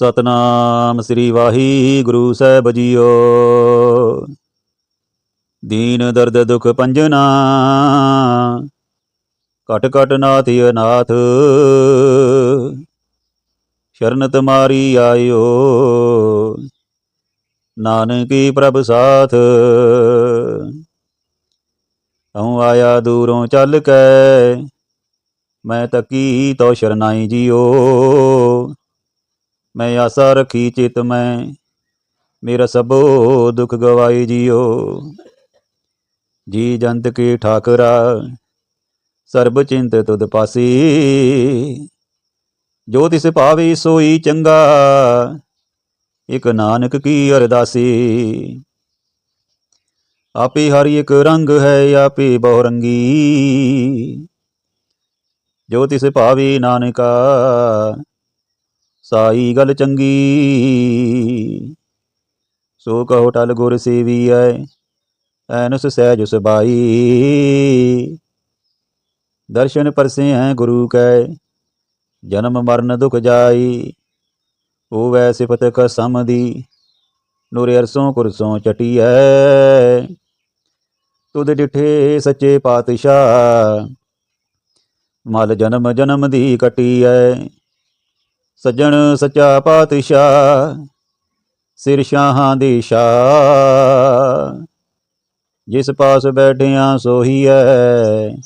ਸਤਨਾਮ ਸ੍ਰੀ ਵਾਹਿਗੁਰੂ ਸਾਹਿਬ ਜੀਓ। ਦੀਨ ਦਰਦ ਦੁਖ ਪੰਜਨਾ ਕਟ ਕਟ ਨਾਥ ਅਨਾਥ ਸ਼ਰਨ ਤੁਮਾਰੀ ਆਇਓ, ਨਾਨਕੀ ਪ੍ਰਭ ਸਾਥ। ਹਉ ਆਇਆ ਦੂਰੋਂ ਚੱਲ ਕੇ, ਮੈਂ ਤੱਕੀ ਤੋ ਸ਼ਰਨਾਈ ਜੀਓ। ਮੈਂ ਆਸਾ ਰੱਖੀ ਚਿਤ ਮੈਂ, ਮੇਰਾ ਸਭੋ ਦੁਖ ਗਵਾਈ ਜੀਓ। ਜੀ ਜੰਤ ਕੀ ਠਾਕਰਾ, ਸਰਬ ਚਿੰਤ ਤੁਧ ਪਾਸੀ। ਜੋ ਤਿਸ ਭਾਵੇ ਸੋਈ ਚੰਗਾ, ਇਕ ਨਾਨਕ ਕੀ ਅਰਦਾਸੀ। ਆਪੇ ਹਰ ਇੱਕ ਰੰਗ ਹੈ, ਆਪੇ ਬਹੁ ਰੰਗੀ। ਜੋ ਤਿਸ ਭਾਵੇ ਨਾਨਕਾ ਸਾਈ ਗੱਲ ਚੰਗੀ। ਸੋ ਕਹੋ ਟਲ ਗੁਰ ਸੇਵੀ ਐ ਐਨੁਸ ਸਹਿਜ ਸੁਬਾਈ ਦਰਸ਼ਨ ਪਰਸੇ ਹੈ ਗੁਰੂ ਕੈ, ਜਨਮ ਮਰਨ ਦੁਖ ਜਾਈ। ਉਹ ਹੋਵੈ ਸਿਫਤ ਕਸਮ ਦੀ ਨੂਰ ਅਰਸੋਂ ਕੁਰਸੋਂ ਚਟੀਐ। ਤੁਧ ਡਿਠੇ ਸੱਚੇ ਪਾਤਸ਼ਾਹ, ਮਲ ਜਨਮ ਜਨਮ ਦੀ ਕਟੀਐ। ਸੱਜਣ ਸੱਚਾ ਪਾਤਸ਼ਾਹ, ਸਿਰ ਸ਼ਾਹਾਂ ਦੀ ਸ਼ਾਹ ਜਿਸ ਪਾਸ ਬੈਠਿਆਂ ਸੋਹੀ ਸੋਹੀਐ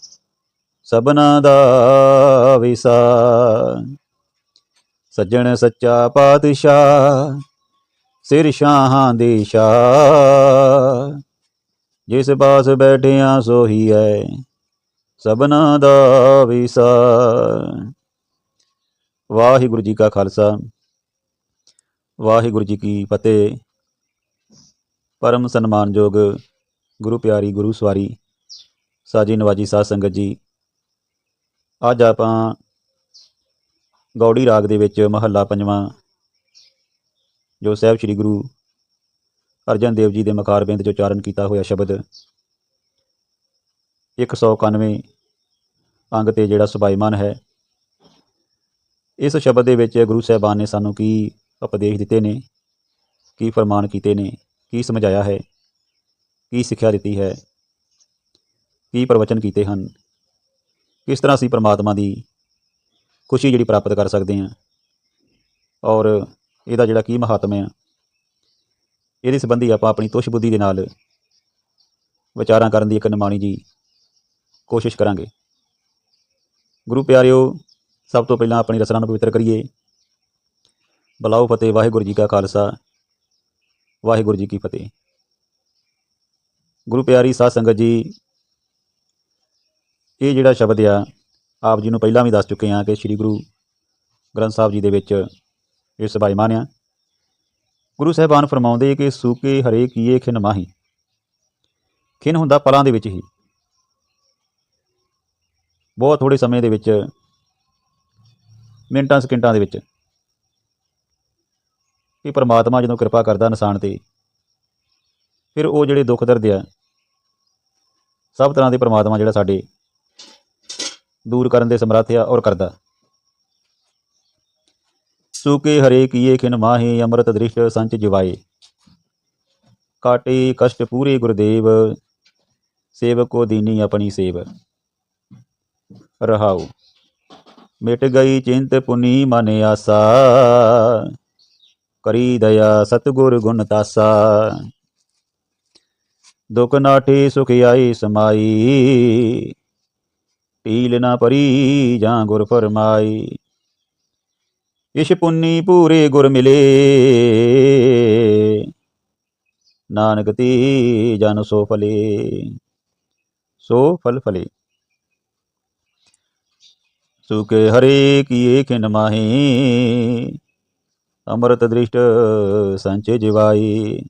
ਸਭਨਾ ਦਾ ਵਿਸਾ ਸੱਜਣ ਸੱਚਾ ਪਾਤਸ਼ਾਹ, ਸਿਰ ਸ਼ਾਹਾਂ ਦੀ ਸ਼ਾਹ ਜਿਸ ਪਾਸ ਬੈਠਿਆਂ ਸੋਹੀ ਸੋਹੀਐ ਸਭਨਾ ਦਾ ਵਿਸਾ ਵਾਹਿਗੁਰੂ ਜੀ ਕਾ ਖਾਲਸਾ। ਵਾਹਿਗੁਰੂ ਜੀ ਕੀ ਫਤਿਹ। ਪਰਮ ਸਨਮਾਨਯੋਗ ਗੁਰੂ ਪਿਆਰੀ ਗੁਰੂ ਸਵਾਰੀ ਸਾਜੀ ਨਵਾਜੀ ਸਾਧ ਸੰਗਤ ਜੀ, ਅੱਜ ਆਪਾਂ ਗੌੜੀ ਰਾਗ ਦੇ ਵਿੱਚ ਮਹੱਲਾ ਪੰਜਵਾਂ, ਜੋ ਸਾਹਿਬ ਸ੍ਰੀ ਗੁਰੂ ਅਰਜਨ ਦੇਵ ਜੀ ਦੇ ਮਕਾਰਬਿੰਦ ਚੋਂ ਉਚਾਰਨ ਕੀਤਾ ਹੋਇਆ ਸ਼ਬਦ 191 ਅੰਗ ਤੇ ਜਿਹੜਾ ਸੁਭਾਈਮਾਨ ਹੈ ਇਸ ਸ਼ਬਦ ਦੇ ਵਿੱਚ ਗੁਰੂ ਸਾਹਿਬਾਨ ਨੇ ਸਾਨੂੰ ਕੀ ਉਪਦੇਸ਼ ਦਿੱਤੇ ਨੇ? ਕੀ ਫਰਮਾਨ ਕੀਤੇ ਨੇ? ਕੀ ਸਮਝਾਇਆ ਹੈ? ਕੀ ਸਿੱਖਿਆ ਦਿੱਤੀ ਹੈ? ਕੀ ਪ੍ਰਵਚਨ ਕੀਤੇ ਹਨ? ਕਿਸ ਤਰ੍ਹਾਂ ਅਸੀਂ ਪ੍ਰਮਾਤਮਾ ਦੀ ਖੁਸ਼ੀ ਜਿਹੜੀ ਪ੍ਰਾਪਤ ਕਰ ਸਕਦੇ ਹਾਂ? ਔਰ ਇਹਦਾ ਜਿਹੜਾ ਕੀ ਮਹੱਤਵ ਹੈ? ਇਹਦੇ ਸੰਬੰਧੀ ਆਪਾਂ ਆਪਣੀ ਤੁਸ਼ ਬੁੱਧੀ ਦੇ ਨਾਲ ਵਿਚਾਰਾਂ ਕਰਨ ਦੀ ਇੱਕ ਨਿਮਾਣੀ ਜੀ ਕੋਸ਼ਿਸ਼ ਕਰਾਂਗੇ। ਗੁਰੂ ਪਿਆਰਿਓ ਸਭ ਤੋਂ ਪਹਿਲਾਂ ਆਪਣੀ ਰਸਨਾ ਨੂੰ ਪਵਿੱਤਰ ਕਰੀਏ। ਬਲਾਓ ਫਤਿਹ, ਵਾਹਿਗੁਰੂ ਜੀ ਕਾ ਖਾਲਸਾ, ਵਾਹਿਗੁਰੂ ਜੀ ਕੀ ਫਤਿਹ। ਗੁਰੂ ਪਿਆਰੀ ਸਾਧ ਸੰਗਤ ਜੀ, ਇਹ ਜਿਹੜਾ ਸ਼ਬਦ ਆ, ਆਪ ਜੀ ਨੂੰ ਪਹਿਲਾਂ ਵੀ ਦੱਸ ਚੁੱਕੇ ਹਾਂ ਕਿ ਸ੍ਰੀ ਗੁਰੂ ਗ੍ਰੰਥ ਸਾਹਿਬ ਜੀ ਦੇ ਵਿੱਚ ਇਹ ਸਭਾਈਮਾਨ ਆ ਗੁਰੂ ਸਾਹਿਬਾਨ ਫਰਮਾਉਂਦੇ ਕਿ ਸੂਕੇ ਹਰੇ ਕੀਏ ਖਿਨ ਮਾਹੀ। ਖਿਨ ਹੁੰਦਾ ਪਲਾਂ ਦੇ ਵਿੱਚ ਹੀ। ਬਹੁਤ ਥੋੜੇ ਸਮੇਂ ਦੇ ਵਿੱਚ ਮਿੰਟਾਂ ਸਕਿੰਟਾਂ ਦੇ ਵਿੱਚ। ਇਹ ਪਰਮਾਤਮਾ ਜਦੋਂ ਕਿਰਪਾ ਕਰਦਾ ਇਨਸਾਨ ਤੇ, ਫਿਰ ਉਹ ਜਿਹੜੇ ਦੁੱਖ ਦਰਦ ਆ, ਸਭ ਤਰ੍ਹਾਂ ਦੇ ਪਰਮਾਤਮਾ ਜਿਹੜਾ ਸਾਡੇ ਦੂਰ ਕਰਨ ਦੇ ਸਮਰੱਥ ਆ ਔਰ ਕਰਦਾ। ਸੂਕੇ ਹਰੇ ਕੀਏ ਖਿਨ ਮਾਹੇ, ਅੰਮ੍ਰਿਤ ਦ੍ਰਿਸ਼ ਸੰਚ ਜਿਵਾਏ ਕਾਟੇ ਕਸ਼ਟ ਪੂਰੇ ਗੁਰਦੇਵ, ਸੇਵਕੋ ਦੀਨੀ ਆਪਣੀ ਸੇਵ। ਰਹਾਉ। ਮਿਟ ਗਈ ਚਿੰਤ ਪੁਨੀ ਮਨ ਆਸਾ। ਕਰੀ ਦਇਆ ਸਤਗੁਰ ਗੁਣ ਤਾਸਾ। ਦੁਖ ਨਾਠੇ ਸੁਖ ਆਈ ਸਮਾਈ। ਪੀਲ ਨਾ ਪਰੀ ਜਾਂ ਗੁਰ ਫਰਮਾਈ। ਇਸ਼ ਪੁੰਨੀ ਪੂਰੇ ਗੁਰ ਮਿਲੇ। ਨਾਨਕ ਤੀ ਜਨ ਸੋ ਫਲੇ। ਸੋ ਫਲ ਫਲੇ। ਸੁਕੇ ਹਰੇ ਕੀਏ ਖਿਨ ਮਾਹੀ? ਅੰਮ੍ਰਿਤ ਦ੍ਰਿਸ਼ਟ ਸੰਚੇ ਜਿਵਾਈ।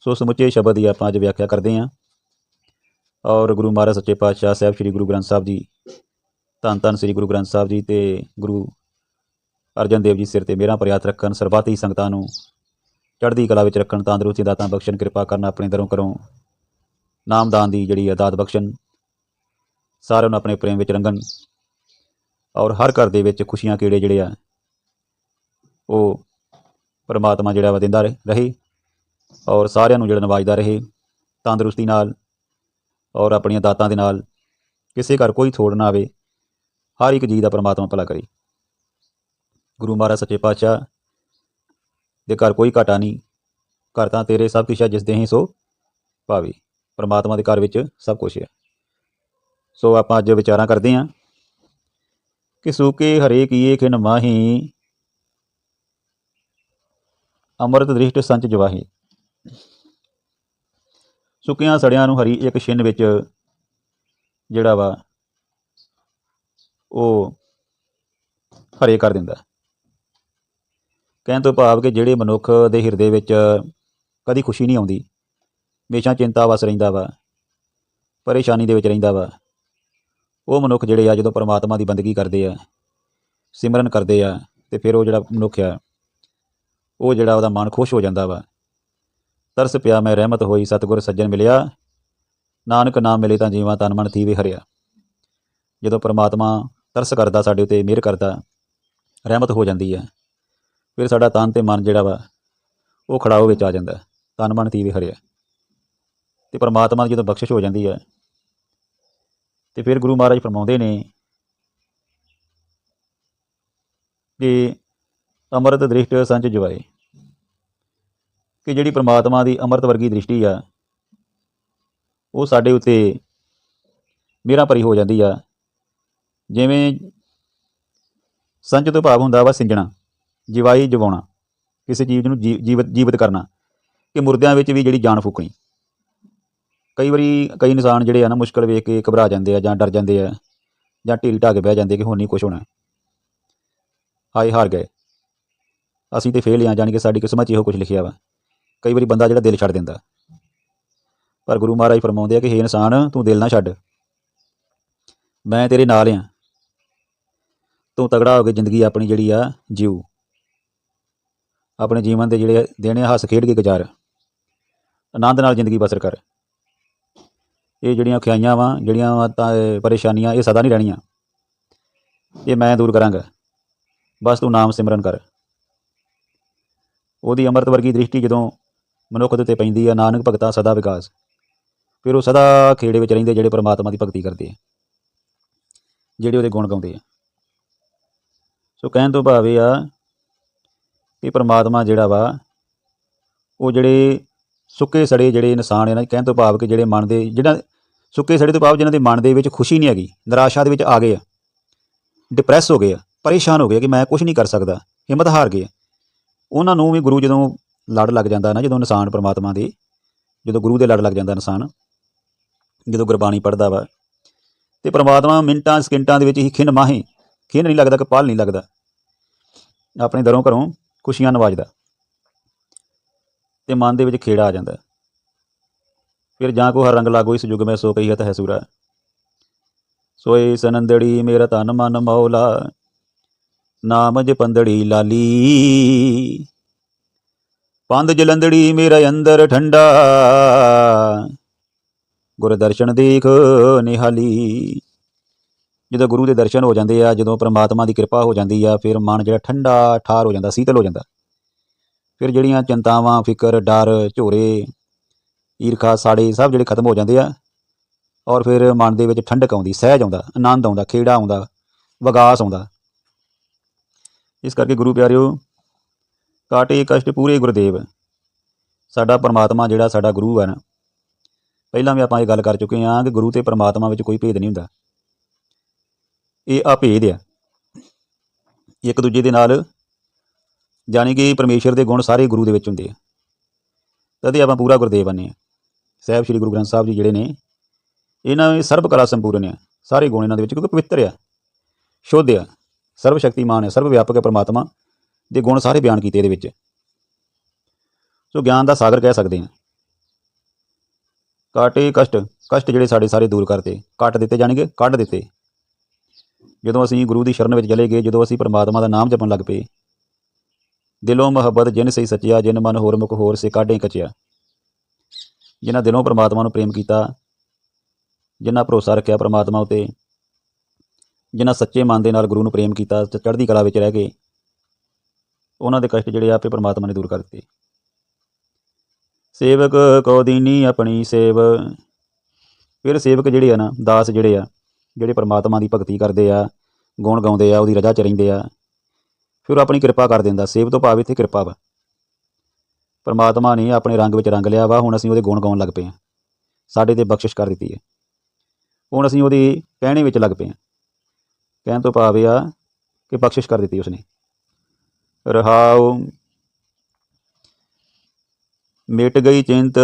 ਸੋ ਸਮੁੱਚੇ ਸ਼ਬਦ ਦੀ ਆਪਾਂ ਅੱਜ ਵਿਆਖਿਆ ਕਰਦੇ ਹਾਂ। ਔਰ ਗੁਰੂ ਮਹਾਰਾਜ ਸੱਚੇ ਪਾਤਸ਼ਾਹ ਸਾਹਿਬ ਸ੍ਰੀ ਗੁਰੂ ਗ੍ਰੰਥ ਸਾਹਿਬ ਜੀ, ਧੰਨ ਧੰਨ ਸ੍ਰੀ ਗੁਰੂ ਗ੍ਰੰਥ ਸਾਹਿਬ ਜੀ ਤੇ ਗੁਰੂ ਅਰਜਨ ਦੇਵ ਜੀ ਸਿਰ ਤੇ ਮੇਰਾ ਪ੍ਰਿਆਤ ਰੱਖਣ, ਸਰਬਾਤੀ ਸੰਗਤਾਂ ਨੂੰ ਚੜ੍ਹਦੀ ਕਲਾ ਵਿੱਚ ਰੱਖਣ, ਤੰਦਰੁਸਤੀ ਦਾਤਾਂ ਬਖਸ਼ਣ, ਕਿਰਪਾ ਕਰਨ ਆਪਣੇ ਦਰੋਂ ਕਰੋ ਨਾਮਦਾਨ ਦੀ ਜਿਹੜੀ ਅਦਾਤ ਬਖਸ਼ਣ, ਸਾਰਿਆਂ ਨੂੰ ਆਪਣੇ ਪ੍ਰੇਮ ਵਿੱਚ ਰੰਗਣ। ਔਰ ਹਰ ਘਰ ਦੇ ਵਿੱਚ ਖੁਸ਼ੀਆਂ ਕੀੜੇ ਜਿਹੜੇ ਆ, ਉਹ ਪਰਮਾਤਮਾ ਜਿਹੜਾ ਵਾ ਦਿੰਦਾ ਰਹੇ- ਰਹੇ ਔਰ ਸਾਰਿਆਂ ਨੂੰ ਜਿਹੜਾ ਨਵਾਜਦਾ ਰਹੇ, ਤੰਦਰੁਸਤੀ ਨਾਲ ਔਰ ਆਪਣੀਆਂ ਦਾਤਾਂ ਦੇ ਨਾਲ ਕਿਸੇ ਘਰ ਕੋਈ ਥੋੜ ਨਾ ਆਵੇ, ਹਰ ਇੱਕ ਜੀ ਦਾ ਪਰਮਾਤਮਾ ਭਲਾ ਕਰੇ। ਗੁਰੂ ਮਹਾਰਾਜ ਸੱਚੇ ਪਾਤਸ਼ਾਹ ਦੇ ਘਰ ਕੋਈ ਘਾਟਾ ਨਹੀਂ, ਘਰ ਤਾਂ ਤੇਰੇ ਸਭ ਕੁਛ ਹੈ ਜਿਸ ਦੇ ਹੀ ਸੋ ਭਾਵੇ। ਪਰਮਾਤਮਾ ਦੇ ਘਰ ਵਿੱਚ ਸਭ ਕੁਝ ਹੈ ਸੋ ਆਪਾਂ ਅੱਜ ਵਿਚਾਰਾਂ ਕਰਦੇ ਹਾਂ। ਕਿ ਸੂਕੇ ਹਰੇ ਕੀਏ ਖਿਨ ਮਾਹੀ। ਅੰਮ੍ਰਿਤ ਦ੍ਰਿਸ਼ਟ ਸੰਚ ਜਵਾਹੀ। ਸੁੱਕਿਆਂ ਸੜਿਆਂ ਨੂੰ ਹਰੀ ਇੱਕ ਛਿੰਨ ਵਿੱਚ ਜਿਹੜਾ ਵਾ ਉਹ ਹਰੇ ਕਰ ਦਿੰਦਾ। ਕਹਿਣ ਤੋਂ ਭਾਵ ਕਿ ਜਿਹੜੇ ਮਨੁੱਖ ਦੇ ਹਿਰਦੇ ਵਿੱਚ ਕਦੀ ਖੁਸ਼ੀ ਨਹੀਂ ਆਉਂਦੀ, ਹਮੇਸ਼ਾ ਚਿੰਤਾ ਵਸ ਰਹਿੰਦਾ ਵਾ, ਪਰੇਸ਼ਾਨੀ ਦੇ ਵਿੱਚ ਰਹਿੰਦਾ ਵਾ ਉਹ ਮਨੁੱਖ ਜਿਹੜੇ ਆ, ਜਦੋਂ ਪਰਮਾਤਮਾ ਦੀ ਬੰਦਗੀ ਕਰਦੇ ਆ, ਸਿਮਰਨ ਕਰਦੇ ਆ, ਤੇ ਫਿਰ ਉਹ ਜਿਹੜਾ ਮਨੁੱਖ ਆ, ਉਹ ਜਿਹੜਾ ਉਹਦਾ ਮਨ ਖੁਸ਼ ਹੋ ਜਾਂਦਾ ਵਾ। ਤਰਸ ਪਿਆ, ਮੈਂ ਰਹਿਮਤ ਹੋਈ, ਸਤਿਗੁਰ ਸੱਜਣ ਮਿਲਿਆ। ਨਾਨਕ ਨਾਮ ਮਿਲੇ ਤਾਂ ਜੀਵਾਂ ਤਨ ਮਨ ਥੀਵੇ ਹਰਿਆ। ਜਦੋਂ ਪਰਮਾਤਮਾ ਤਰਸ ਕਰਦਾ, ਸਾਡੇ ਉਤੇ ਮਿਹਰ ਕਰਦਾ, ਰਹਿਮਤ ਹੋ ਜਾਂਦੀ ਹੈ ਫਿਰ ਸਾਡਾ ਤਨ ਤੇ ਮਨ ਜਿਹੜਾ ਵਾ, ਉਹ ਖੜਾਓ ਵਿੱਚ ਆ ਜਾਂਦਾ, ਤਨ ਮਨ ਥੀਵੇ ਹਰਿਆ। ਤੇ ਪਰਮਾਤਮਾ ਦੀ ਜਦੋਂ ਬਖਸ਼ਿਸ਼ ਹੋ ਜਾਂਦੀ ਹੈ ਤੇ ਫਿਰ ਗੁਰੂ ਮਹਾਰਾਜ ਫਰਮਾਉਂਦੇ ਨੇ ਕਿ ਅੰਮ੍ਰਿਤ ਦ੍ਰਿਸ਼ਟ ਸੰਚ ਜਵਾਏ ਕਿ ਜਿਹੜੀ ਪ੍ਰਮਾਤਮਾ ਦੀ ਅੰਮ੍ਰਿਤ ਵਰਗੀ ਦ੍ਰਿਸ਼ਟੀ ਆ, ਉਹ ਸਾਡੇ ਉੱਤੇ ਮੇਰਾ ਭਰੀ ਹੋ ਜਾਂਦੀ ਆ। ਜਿਵੇਂ ਸੰਚ ਤੋਂ ਭਾਵ ਹੁੰਦਾ ਵਾ ਸਿੰਜਣਾ, ਜਿਵਾਈ ਜਵਾਉਣਾ, ਕਿਸੇ ਚੀਜ਼ ਨੂੰ ਜੀ- ਜੀਵਤ ਜੀਵਤ ਕਰਨਾ, ਕਿ ਮੁਰਦਿਆਂ ਵਿੱਚ ਵੀ ਜਿਹੜੀ ਜਾਨ ਫੂਕਣੀ। ਕਈ ਵਾਰੀ ਕਈ ਇਨਸਾਨ ਜਿਹੜੇ ਆ ਨਾ ਮੁਸ਼ਕਲ ਵੇਖ ਕੇ ਘਬਰਾ ਜਾਂਦੇ ਆ ਜਾਂ ਡਰ ਜਾਂਦੇ ਆ ਜਾਂ ਢੀਲ ਢਾ ਕੇ ਬਹਿ ਜਾਂਦੇ ਕਿ ਹੁਣ ਨਹੀਂ ਕੁਝ ਹੋਣਾ। ਹਾਏ ਹਾਰ ਗਏ। ਅਸੀਂ ਤੇ ਫੇਲ ਆ ਜਾਣੀ ਕਿ ਸਾਡੀ ਕਿਸਮਤ 'ਚ ਇਹੋ ਕੁਝ ਲਿਖਿਆ ਵਾ। ਕਈ ਵਾਰੀ ਬੰਦਾ ਜਿਹੜਾ ਦਿਲ ਛੱਡ ਦਿੰਦਾ। ਪਰ ਗੁਰੂ ਮਹਾਰਾਜ ਫਰਮਾਉਂਦੇ ਆ ਕਿ, ਹੇ ਇਨਸਾਨ, ਤੂੰ ਦਿਲ ਨਾ ਛੱਡ। ਮੈਂ ਤੇਰੇ ਨਾਲ ਆ। ਤੂੰ ਤਗੜਾ ਹੋ ਕੇ ਜ਼ਿੰਦਗੀ ਆਪਣੀ ਜਿਹੜੀ ਆ ਜੀਉ ਆਪਣੇ ਜੀਵਨ ਦੇ ਜਿਹੜੇ ਦਿਨ ਆ, ਹੱਸ ਖੇਡ ਕੇ ਗੁਜ਼ਾਰ। ਆਨੰਦ ਨਾਲ ਜ਼ਿੰਦਗੀ ਬਸਰ ਕਰ। ਇਹ ਜਿਹੜੀਆਂ ਖਿਆਈਆਂ ਵਾ, ਜਿਹੜੀਆਂ ਤਾਂ ਪਰੇਸ਼ਾਨੀਆਂ, ਇਹ ਸਦਾ ਨਹੀਂ ਰਹਿਣੀਆਂ। ਇਹ ਮੈਂ ਦੂਰ ਕਰਾਂਗਾ। ਬਸ ਤੂੰ ਨਾਮ ਸਿਮਰਨ ਕਰ। ਉਹਦੀ ਅੰਮ੍ਰਿਤ ਵਰਗੀ ਦ੍ਰਿਸ਼ਟੀ ਜਦੋਂ ਮਨੁੱਖ ਦੇ ਉੱਤੇ ਪੈਂਦੀ ਆ, ਨਾਨਕ ਭਗਤਾ ਸਦਾ ਵਿਕਾਸ। ਫਿਰ ਉਹ ਸਦਾ ਖੇੜੇ ਵਿੱਚ ਰਹਿੰਦੇ ਜਿਹੜੇ ਪਰਮਾਤਮਾ ਦੀ ਭਗਤੀ ਕਰਦੇ ਆ, ਜਿਹੜੇ ਉਹਦੇ ਗੁਣ ਗਾਉਂਦੇ ਆ। ਸੋ ਕਹਿਣ ਤੋਂ ਭਾਵ ਇਹ ਆ ਕਿ ਪਰਮਾਤਮਾ ਜਿਹੜਾ ਵਾ, ਉਹ ਜਿਹੜੇ ਸੁੱਕੇ ਸੜੇ ਜਿਹੜੇ ਇਨਸਾਨ ਇਹਨਾਂ ਕਹਿਣ ਤੋਂ ਭਾਵ ਕਿ ਜਿਹੜੇ ਮਨ ਦੇ ਜਿਹੜਾ ਸੁੱਕੇ ਸੜੇ ਤੋਂ ਭਾਵ ਜਿਨ੍ਹਾਂ ਦੇ ਮਨ ਦੇ ਵਿੱਚ ਖੁਸ਼ੀ ਨਹੀਂ ਹੈਗੀ, ਨਿਰਾਸ਼ਾ ਦੇ ਵਿੱਚ ਆ ਗਏ ਆ। ਡਿਪਰੈਸ ਹੋ ਗਏ ਆ, ਪਰੇਸ਼ਾਨ ਹੋ ਗਏ ਕਿ ਮੈਂ ਕੁਝ ਨਹੀਂ ਕਰ ਸਕਦਾ, ਹਿੰਮਤ ਹਾਰ ਗਏ ਉਹਨਾਂ ਨੂੰ ਵੀ ਗੁਰੂ ਜਦੋਂ ਲੜ ਲੱਗ ਜਾਂਦਾ ਨਾ, ਜਦੋਂ ਇਨਸਾਨ ਪਰਮਾਤਮਾ ਦੇ, ਜਦੋਂ ਗੁਰੂ ਦੇ ਲੜ ਲੱਗ ਜਾਂਦਾ ਇਨਸਾਨ, ਜਦੋਂ ਗੁਰਬਾਣੀ ਪੜ੍ਹਦਾ ਵਾ, ਤੇ ਪਰਮਾਤਮਾ ਮਿੰਟਾਂ, ਸਕਿੰਟਾਂ ਦੇ ਵਿੱਚ ਹੀ ਖਿੰਨ ਮਾਹੀ, ਖਿੰਨ ਨਹੀਂ ਲੱਗਦਾ ਕਿ ਪਾਲ ਨਹੀਂ ਲੱਗਦਾ। ਆਪਣੇ ਦਰੋਂ ਘਰੋਂ ਖੁਸ਼ੀਆਂ ਨਵਾਜਦਾ। ਤੇ ਮਨ ਦੇ ਵਿੱਚ ਖੇੜਾ ਆ ਜਾਂਦਾ। ਫਿਰ ਜਾਂ ਕੋ ਹਰ ਰੰਗ ਲਾਗੋ ਇਸ ਯੁਗ ਮੈਂ ਸੋ ਕਹੀਤ ਹੈ ਸੂਰਾ। ਸੋਏ ਸਨੰਦੜੀ ਮੇਰਾ ਤਨ ਮਨ ਮੌਲਾ, ਨਾਮ ਜਪੰਦੜੀ ਲਾਲੀ। ਪੰਦ ਜਲੰਦੜੀ ਮੇਰਾ ਅੰਦਰ ਠੰਡਾ, ਗੁਰ ਦਰਸ਼ਨ ਦੇਖ ਨਿਹਾਲੀ। ਜਦੋਂ ਗੁਰੂ ਦੇ ਦਰਸ਼ਨ ਹੋ ਜਾਂਦੇ ਆ, ਜਦੋਂ ਪ੍ਰਮਾਤਮਾ ਦੀ ਕਿਰਪਾ ਹੋ ਜਾਂਦੀ ਆ, ਫਿਰ ਮਨ ਜਿਹੜਾ ਠੰਡਾ ਠਾਰ ਹੋ ਜਾਂਦਾ, ਸੀਤਲ ਹੋ ਜਾਂਦਾ। ਫਿਰ ਜਿਹੜੀਆਂ ਚਿੰਤਾਵਾਂ, ਫਿਕਰ, ਡਰ, ਝੋਰੇ ਈਰਖਾ, ਸਾੜੇ, ਸਭ ਜਿਹੜੇ ਖਤਮ ਹੋ ਜਾਂਦੇ ਆ। ਔਰ ਫਿਰ ਮਨ ਦੇ ਵਿੱਚ ਠੰਡਕ ਆਉਂਦੀ, ਸਹਿਜ ਆਉਂਦਾ, ਆਨੰਦ ਆਉਂਦਾ, ਖੇੜਾ ਆਉਂਦਾ, ਵਿਗਾਸ ਆਉਂਦਾ। ਇਸ ਕਰਕੇ ਗੁਰੂ ਪਿਆਰਿਓ, ਕਾਟੇ ਕਸ਼ਟ ਪੂਰੇ ਗੁਰਦੇਵ। ਸਾਡਾ ਪਰਮਾਤਮਾ ਜਿਹੜਾ ਸਾਡਾ ਗੁਰੂ ਹੈ ਨਾ। ਪਹਿਲਾਂ ਵੀ ਆਪਾਂ ਇਹ ਗੱਲ ਕਰ ਚੁੱਕੇ ਹਾਂ ਕਿ ਗੁਰੂ ਤੇ ਪਰਮਾਤਮਾ ਵਿੱਚ ਕੋਈ ਭੇਦ ਨਹੀਂ ਹੁੰਦਾ। ਇਹ ਅਭੇਦ ਆ। ਇੱਕ ਦੂਜੇ ਦੇ ਨਾਲ ਜਾਣੀ ਕਿ ਪਰਮੇਸ਼ਰ ਦੇ ਗੁਣ ਸਾਰੇ ਗੁਰੂ ਦੇ ਵਿੱਚ ਹੁੰਦੇ ਆ। ਤਦੇ ਆਪਾਂ ਪੂਰਾ ਗੁਰਦੇਵ ਬੰਨੇ ਆ। ਸਾਹਿਬ ਸ੍ਰੀ ਗੁਰੂ ਗ੍ਰੰਥ ਸਾਹਿਬ ਜੀ ਜਿਹੜੇ ਨੇ, ਇਹਨਾਂ ਵਿੱਚ ਸਰਬ ਕਲਾ ਸੰਪੂਰਨ ਆ, ਸਾਰੇ ਗੁਣ ਇਹਨਾਂ ਦੇ ਵਿੱਚ ਕਿਉਂਕਿ ਪਵਿੱਤਰ ਆ, ਸ਼ੁੱਧ ਆ ਸਰਵ ਸ਼ਕਤੀਮਾਨ ਹੈ ਸਰਵ ਵਿਆਪਕ ਹੈ ਪਰਮਾਤਮਾ ਦੇ ਗੁਣ ਸਾਰੇ ਬਿਆਨ ਕੀਤੇ ਇਹਦੇ ਵਿੱਚ। ਸੋ ਗਿਆਨ ਦਾ ਸਾਗਰ ਕਹਿ ਸਕਦੇ ਹਾਂ। ਕਾਟੇ ਕਸ਼ਟ ਕਸ਼ਟ ਜਿਹੜੇ ਸਾਡੇ ਸਾਰੇ ਦੂਰ ਕਰਤੇ ਕੱਟ ਦਿੱਤੇ ਜਾਣਗੇ, ਕੱਢ ਦਿੱਤੇ। ਜਦੋਂ ਅਸੀਂ ਗੁਰੂ ਦੀ ਸ਼ਰਨ ਵਿੱਚ ਚਲੇ ਗਏ, ਜਦੋਂ ਅਸੀਂ ਪਰਮਾਤਮਾ ਦਾ ਨਾਮ ਜਪਣ ਲੱਗ ਪਏ, ਦਿਲੋਂ ਮੁਹੱਬਤ ਜਿਨ ਸਹੀ ਸੱਚਿਆ, ਜਿਨ ਮਨ ਹੋਰ ਮੁਖ ਹੋਰ, ਸੇ ਕਾਢੇ ਕਚਿਆ। ਜਿਨ੍ਹਾਂ ਦਿਲੋਂ ਪਰਮਾਤਮਾ ਨੂੰ ਪ੍ਰੇਮ ਕੀਤਾ, ਜਿਨ੍ਹਾਂ ਭਰੋਸਾ ਰੱਖਿਆ ਪਰਮਾਤਮਾ ਉਤੇ, ਜਿਨ੍ਹਾਂ ਸੱਚੇ ਮਨ ਦੇ ਨਾਲ ਗੁਰੂ ਨੂੰ ਪ੍ਰੇਮ ਕੀਤਾ, ਤੇ ਚੜ੍ਹਦੀ ਕਲਾ ਵਿੱਚ ਰਹਿ ਕੇ ਉਹਨਾਂ ਦੇ ਕਸ਼ਟ ਜਿਹੜੇ ਆਪੇ ਪ੍ਰਮਾਤਮਾ ਨੇ ਦੂਰ ਕਰ ਦਿੱਤੇ। ਸੇਵਕ ਕੋ ਦੀਨੀ ਆਪਣੀ ਸੇਵ, ਫਿਰ ਸੇਵਕ ਜਿਹੜੇ ਆ ਨਾ, ਦਾਸ ਜਿਹੜੇ ਆ, ਜਿਹੜੇ ਪ੍ਰਮਾਤਮਾ ਦੀ ਭਗਤੀ ਕਰਦੇ ਆ, ਗੁਣ ਗਾਉਂਦੇ ਆ, ਉਹਦੀ ਰਜਾ ਚ ਰਹਿੰਦੇ ਆ, ਫਿਰ ਉਹ ਆਪਣੀ ਕਿਰਪਾ ਕਰ ਦਿੰਦਾ। ਸੇਵ ਤੋਂ ਭਾਵ ਇੱਥੇ ਕਿਰਪਾ ਵਾ। ਪਰਮਾਤਮਾ ਨੇ ਆਪਣੇ ਰੰਗ ਵਿੱਚ ਰੰਗ ਲਿਆ ਵਾ, ਹੁਣ ਅਸੀਂ ਉਹਦੇ ਗੁਣ ਗਾਉਣ ਲੱਗ ਪਏ ਹਾਂ। ਸਾਡੇ ਤੇ ਬਖਸ਼ਿਸ਼ ਕਰ ਦਿੱਤੀ ਹੈ। ਹੁਣ ਅਸੀਂ ਉਹਦੀ ਕਹਿਣੇ ਵਿੱਚ ਲੱਗ ਪਏ ਹਾਂ। ਕਹਿਣ ਤੋਂ ਭਾਵ ਇਹ ਆ ਕਿ ਬਖਸ਼ਿਸ਼ ਕਰ ਦਿੱਤੀ ਉਸਨੇ। ਰਹਾਉ। ਮਿਟ ਗਈ ਚਿੰਤ,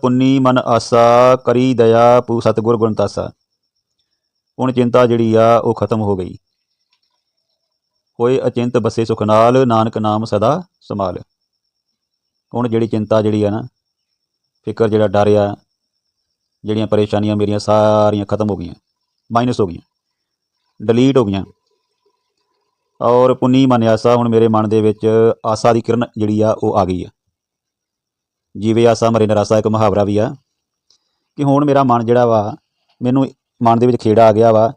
ਪੁੰਨੀ ਮਨ ਆਸਾ, ਕਰੀ ਦਇਆ ਪੂ ਸਤਿਗੁਰ ਗੁਣ ਤਾਸਾ। ਹੁਣ ਚਿੰਤਾ ਜਿਹੜੀ ਆ, ਉਹ ਖਤਮ ਹੋ ਗਈ। ਹੋਏ ਅਚਿੰਤ ਬਸੇ ਸੁਖ ਨਾਲ, ਨਾਨਕ ਨਾਮ ਸਦਾ ਸਮਾਲ ਹੁਣ ਜਿਹੜੀ ਚਿੰਤਾ ਜਿਹੜੀ ਆ ਨਾ, ਫਿਕਰ ਜਿਹੜਾ ਡਰ ਆ, ਜਿਹੜੀਆਂ ਪਰੇਸ਼ਾਨੀਆਂ ਮੇਰੀਆਂ ਸਾਰੀਆਂ ਖਤਮ ਹੋ ਗਈਆਂ, ਮਾਈਨਸ ਹੋ ਗਈਆਂ, ਡਿਲੀਟ ਹੋ ਗਈਆਂ। ਔਰ ਪੁੰਨੀ ਮਨ ਹੁਣ ਮੇਰੇ ਮਨ ਦੇ ਵਿੱਚ ਆਸਾ ਦੀ ਕਿਰਨ ਜਿਹੜੀ ਆ, ਉਹ ਆ ਗਈ ਆ। ਜੀਵੇ ਆਸਾ, ਮਰੇ ਨਰਾਸਾ, ਇੱਕ ਮੁਹਾਵਰਾ ਵੀ ਆ ਕਿ ਹੁਣ ਮੇਰਾ ਮਨ ਜਿਹੜਾ ਵਾ, ਮੈਨੂੰ ਮਨ ਦੇ ਵਿੱਚ ਖੇੜਾ ਆ ਗਿਆ ਵਾ,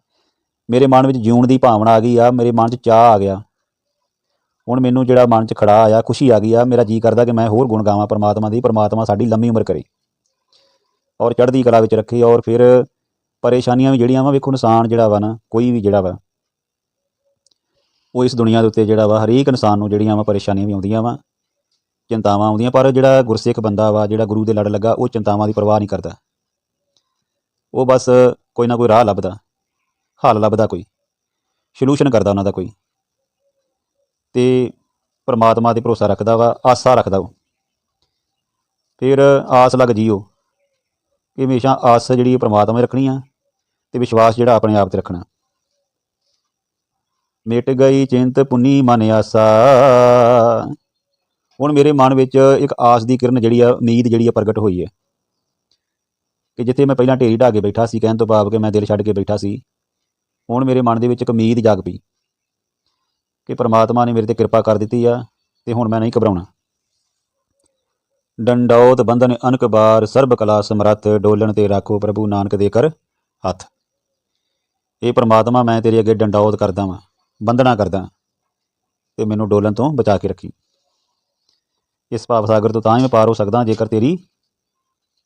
ਮੇਰੇ ਮਨ ਵਿੱਚ ਜਿਉਣ ਦੀ ਭਾਵਨਾ ਆ ਗਈ ਆ, ਮੇਰੇ ਮਨ 'ਚ ਚਾਹ ਆ ਗਿਆ। ਹੁਣ ਮੈਨੂੰ ਜਿਹੜਾ ਮਨ 'ਚ ਖੜਾ ਆਇਆ, ਖੁਸ਼ੀ ਆ ਗਈ ਆ, ਮੇਰਾ ਜੀ ਕਰਦਾ ਕਿ ਮੈਂ ਹੋਰ ਗੁਣ ਗਾਵਾਂ ਪਰਮਾਤਮਾ ਦੀ, ਪਰਮਾਤਮਾ ਸਾਡੀ ਲੰਮੀ ਉਮਰ ਕਰੇ। ਔਰ ਚੜ੍ਹਦੀ ਕਲਾ ਵਿੱਚ ਰੱਖੇ ਔਰ ਫਿਰ ਪਰੇਸ਼ਾਨੀਆਂ ਵੀ ਜਿਹੜੀਆਂ ਵਾ, ਵੇਖੋ ਇਨਸਾਨ ਜਿਹੜਾ ਵਾ ਨਾ, ਕੋਈ ਵੀ ਜਿਹੜਾ ਵਾ, ਉਹ ਇਸ ਦੁਨੀਆ ਦੇ ਉੱਤੇ ਜਿਹੜਾ ਵਾ, ਹਰੇਕ ਇਨਸਾਨ ਨੂੰ ਜਿਹੜੀਆਂ ਵਾ ਪਰੇਸ਼ਾਨੀਆਂ ਵੀ ਆਉਂਦੀਆਂ ਵਾ, ਚਿੰਤਾਵਾਂ ਆਉਂਦੀਆਂ, ਪਰ ਜਿਹੜਾ ਗੁਰਸਿੱਖ ਬੰਦਾ ਵਾ, ਜਿਹੜਾ ਗੁਰੂ ਦੇ ਲੜ ਲੱਗਾ, ਉਹ ਚਿੰਤਾਵਾਂ ਦੀ ਪਰਵਾਹ ਨਹੀਂ ਕਰਦਾ। ਉਹ ਬਸ ਕੋਈ ਨਾ ਕੋਈ ਰਾਹ ਲੱਭਦਾ, ਹੱਲ ਲੱਭਦਾ ਕੋਈ ਸੋਲੂਸ਼ਨ ਕਰਦਾ ਉਹਨਾਂ ਦਾ ਕੋਈ। ਤੇ ਪ੍ਰਮਾਤਮਾ ਤੇ ਭਰੋਸਾ ਰੱਖਦਾ ਵਾ, ਆਸਾ ਰੱਖਦਾ ਉਹ ਫਿਰ ਆਸ ਲੱਗ ਜੀਓ ਕਿ ਹਮੇਸ਼ਾ ਆਸ ਜਿਹੜੀ ਹੈ ਪ੍ਰਮਾਤਮਾ 'ਤੇ ਰੱਖਣੀ ਆ ਤੇ ਵਿਸ਼ਵਾਸ ਜਿਹੜਾ ਆਪਣੇ ਆਪ ਤੇ ਰੱਖਣਾ। ਮਿਟ ਗਈ ਚਿੰਤ ਪੁੰਨੀ ਮਨ ਆਸਾ। ਹੁਣ ਮੇਰੇ ਮਨ ਵਿੱਚ ਇੱਕ ਆਸ ਦੀ ਕਿਰਨ ਜਿਹੜੀ ਆ, ਉਮੀਦ ਜਿਹੜੀ ਆ ਪ੍ਰਗਟ ਹੋਈ ਹੈ ਕਿ ਜਿੱਥੇ ਮੈਂ ਪਹਿਲਾਂ ਢੇਰੀ ਢਾ ਕੇ ਬੈਠਾ ਸੀ, ਕਹਿਣ ਤੋਂ ਭਾਵ ਕਿ ਮੈਂ ਦਿਲ ਛੱਡ ਕੇ ਬੈਠਾ ਸੀ, ਹੁਣ ਮੇਰੇ ਮਨ ਦੇ ਵਿੱਚ ਇੱਕ ਉਮੀਦ ਜਾਗ ਪਈ। ਕਿ ਪ੍ਰਮਾਤਮਾ ਨੇ ਮੇਰੇ ਤੇ ਕਿਰਪਾ ਕਰ ਦਿੱਤੀ ਆ ਤੇ ਹੁਣ ਮੈਂ ਨਹੀਂ ਘਬਰਾਉਣਾ। ਡੰਡੌਤ ਬੰਧਨ ਅਨਕ ਬਾਰ ਸਰਬ ਕਲਾ ਸਮਰੱਥ ਡੋਲਣ ਤੇ ਰੱਖੋ ਪ੍ਰਭੂ ਨਾਨਕ ਦੇ ਕਰ ਹੱਥ। ਇਹ ਪ੍ਰਮਾਤਮਾ ਮੈਂ ਤੇਰੇ ਅੱਗੇ ਡੰਡੌਤ ਕਰਦਾ ਵਾਂ ਬੰਦਨਾ ਕਰਦਾ ਤੇ ਮੈਨੂੰ ਡੋਲਣ ਤੋਂ ਬਚਾ ਕੇ ਰੱਖੀ। ਇਸ ਭਾਵ ਸਾਗਰ ਤੋਂ ਤਾਂ ਹੀ ਮੈਂ ਪਾਰ ਹੋ ਸਕਦਾ ਜੇਕਰ ਤੇਰੀ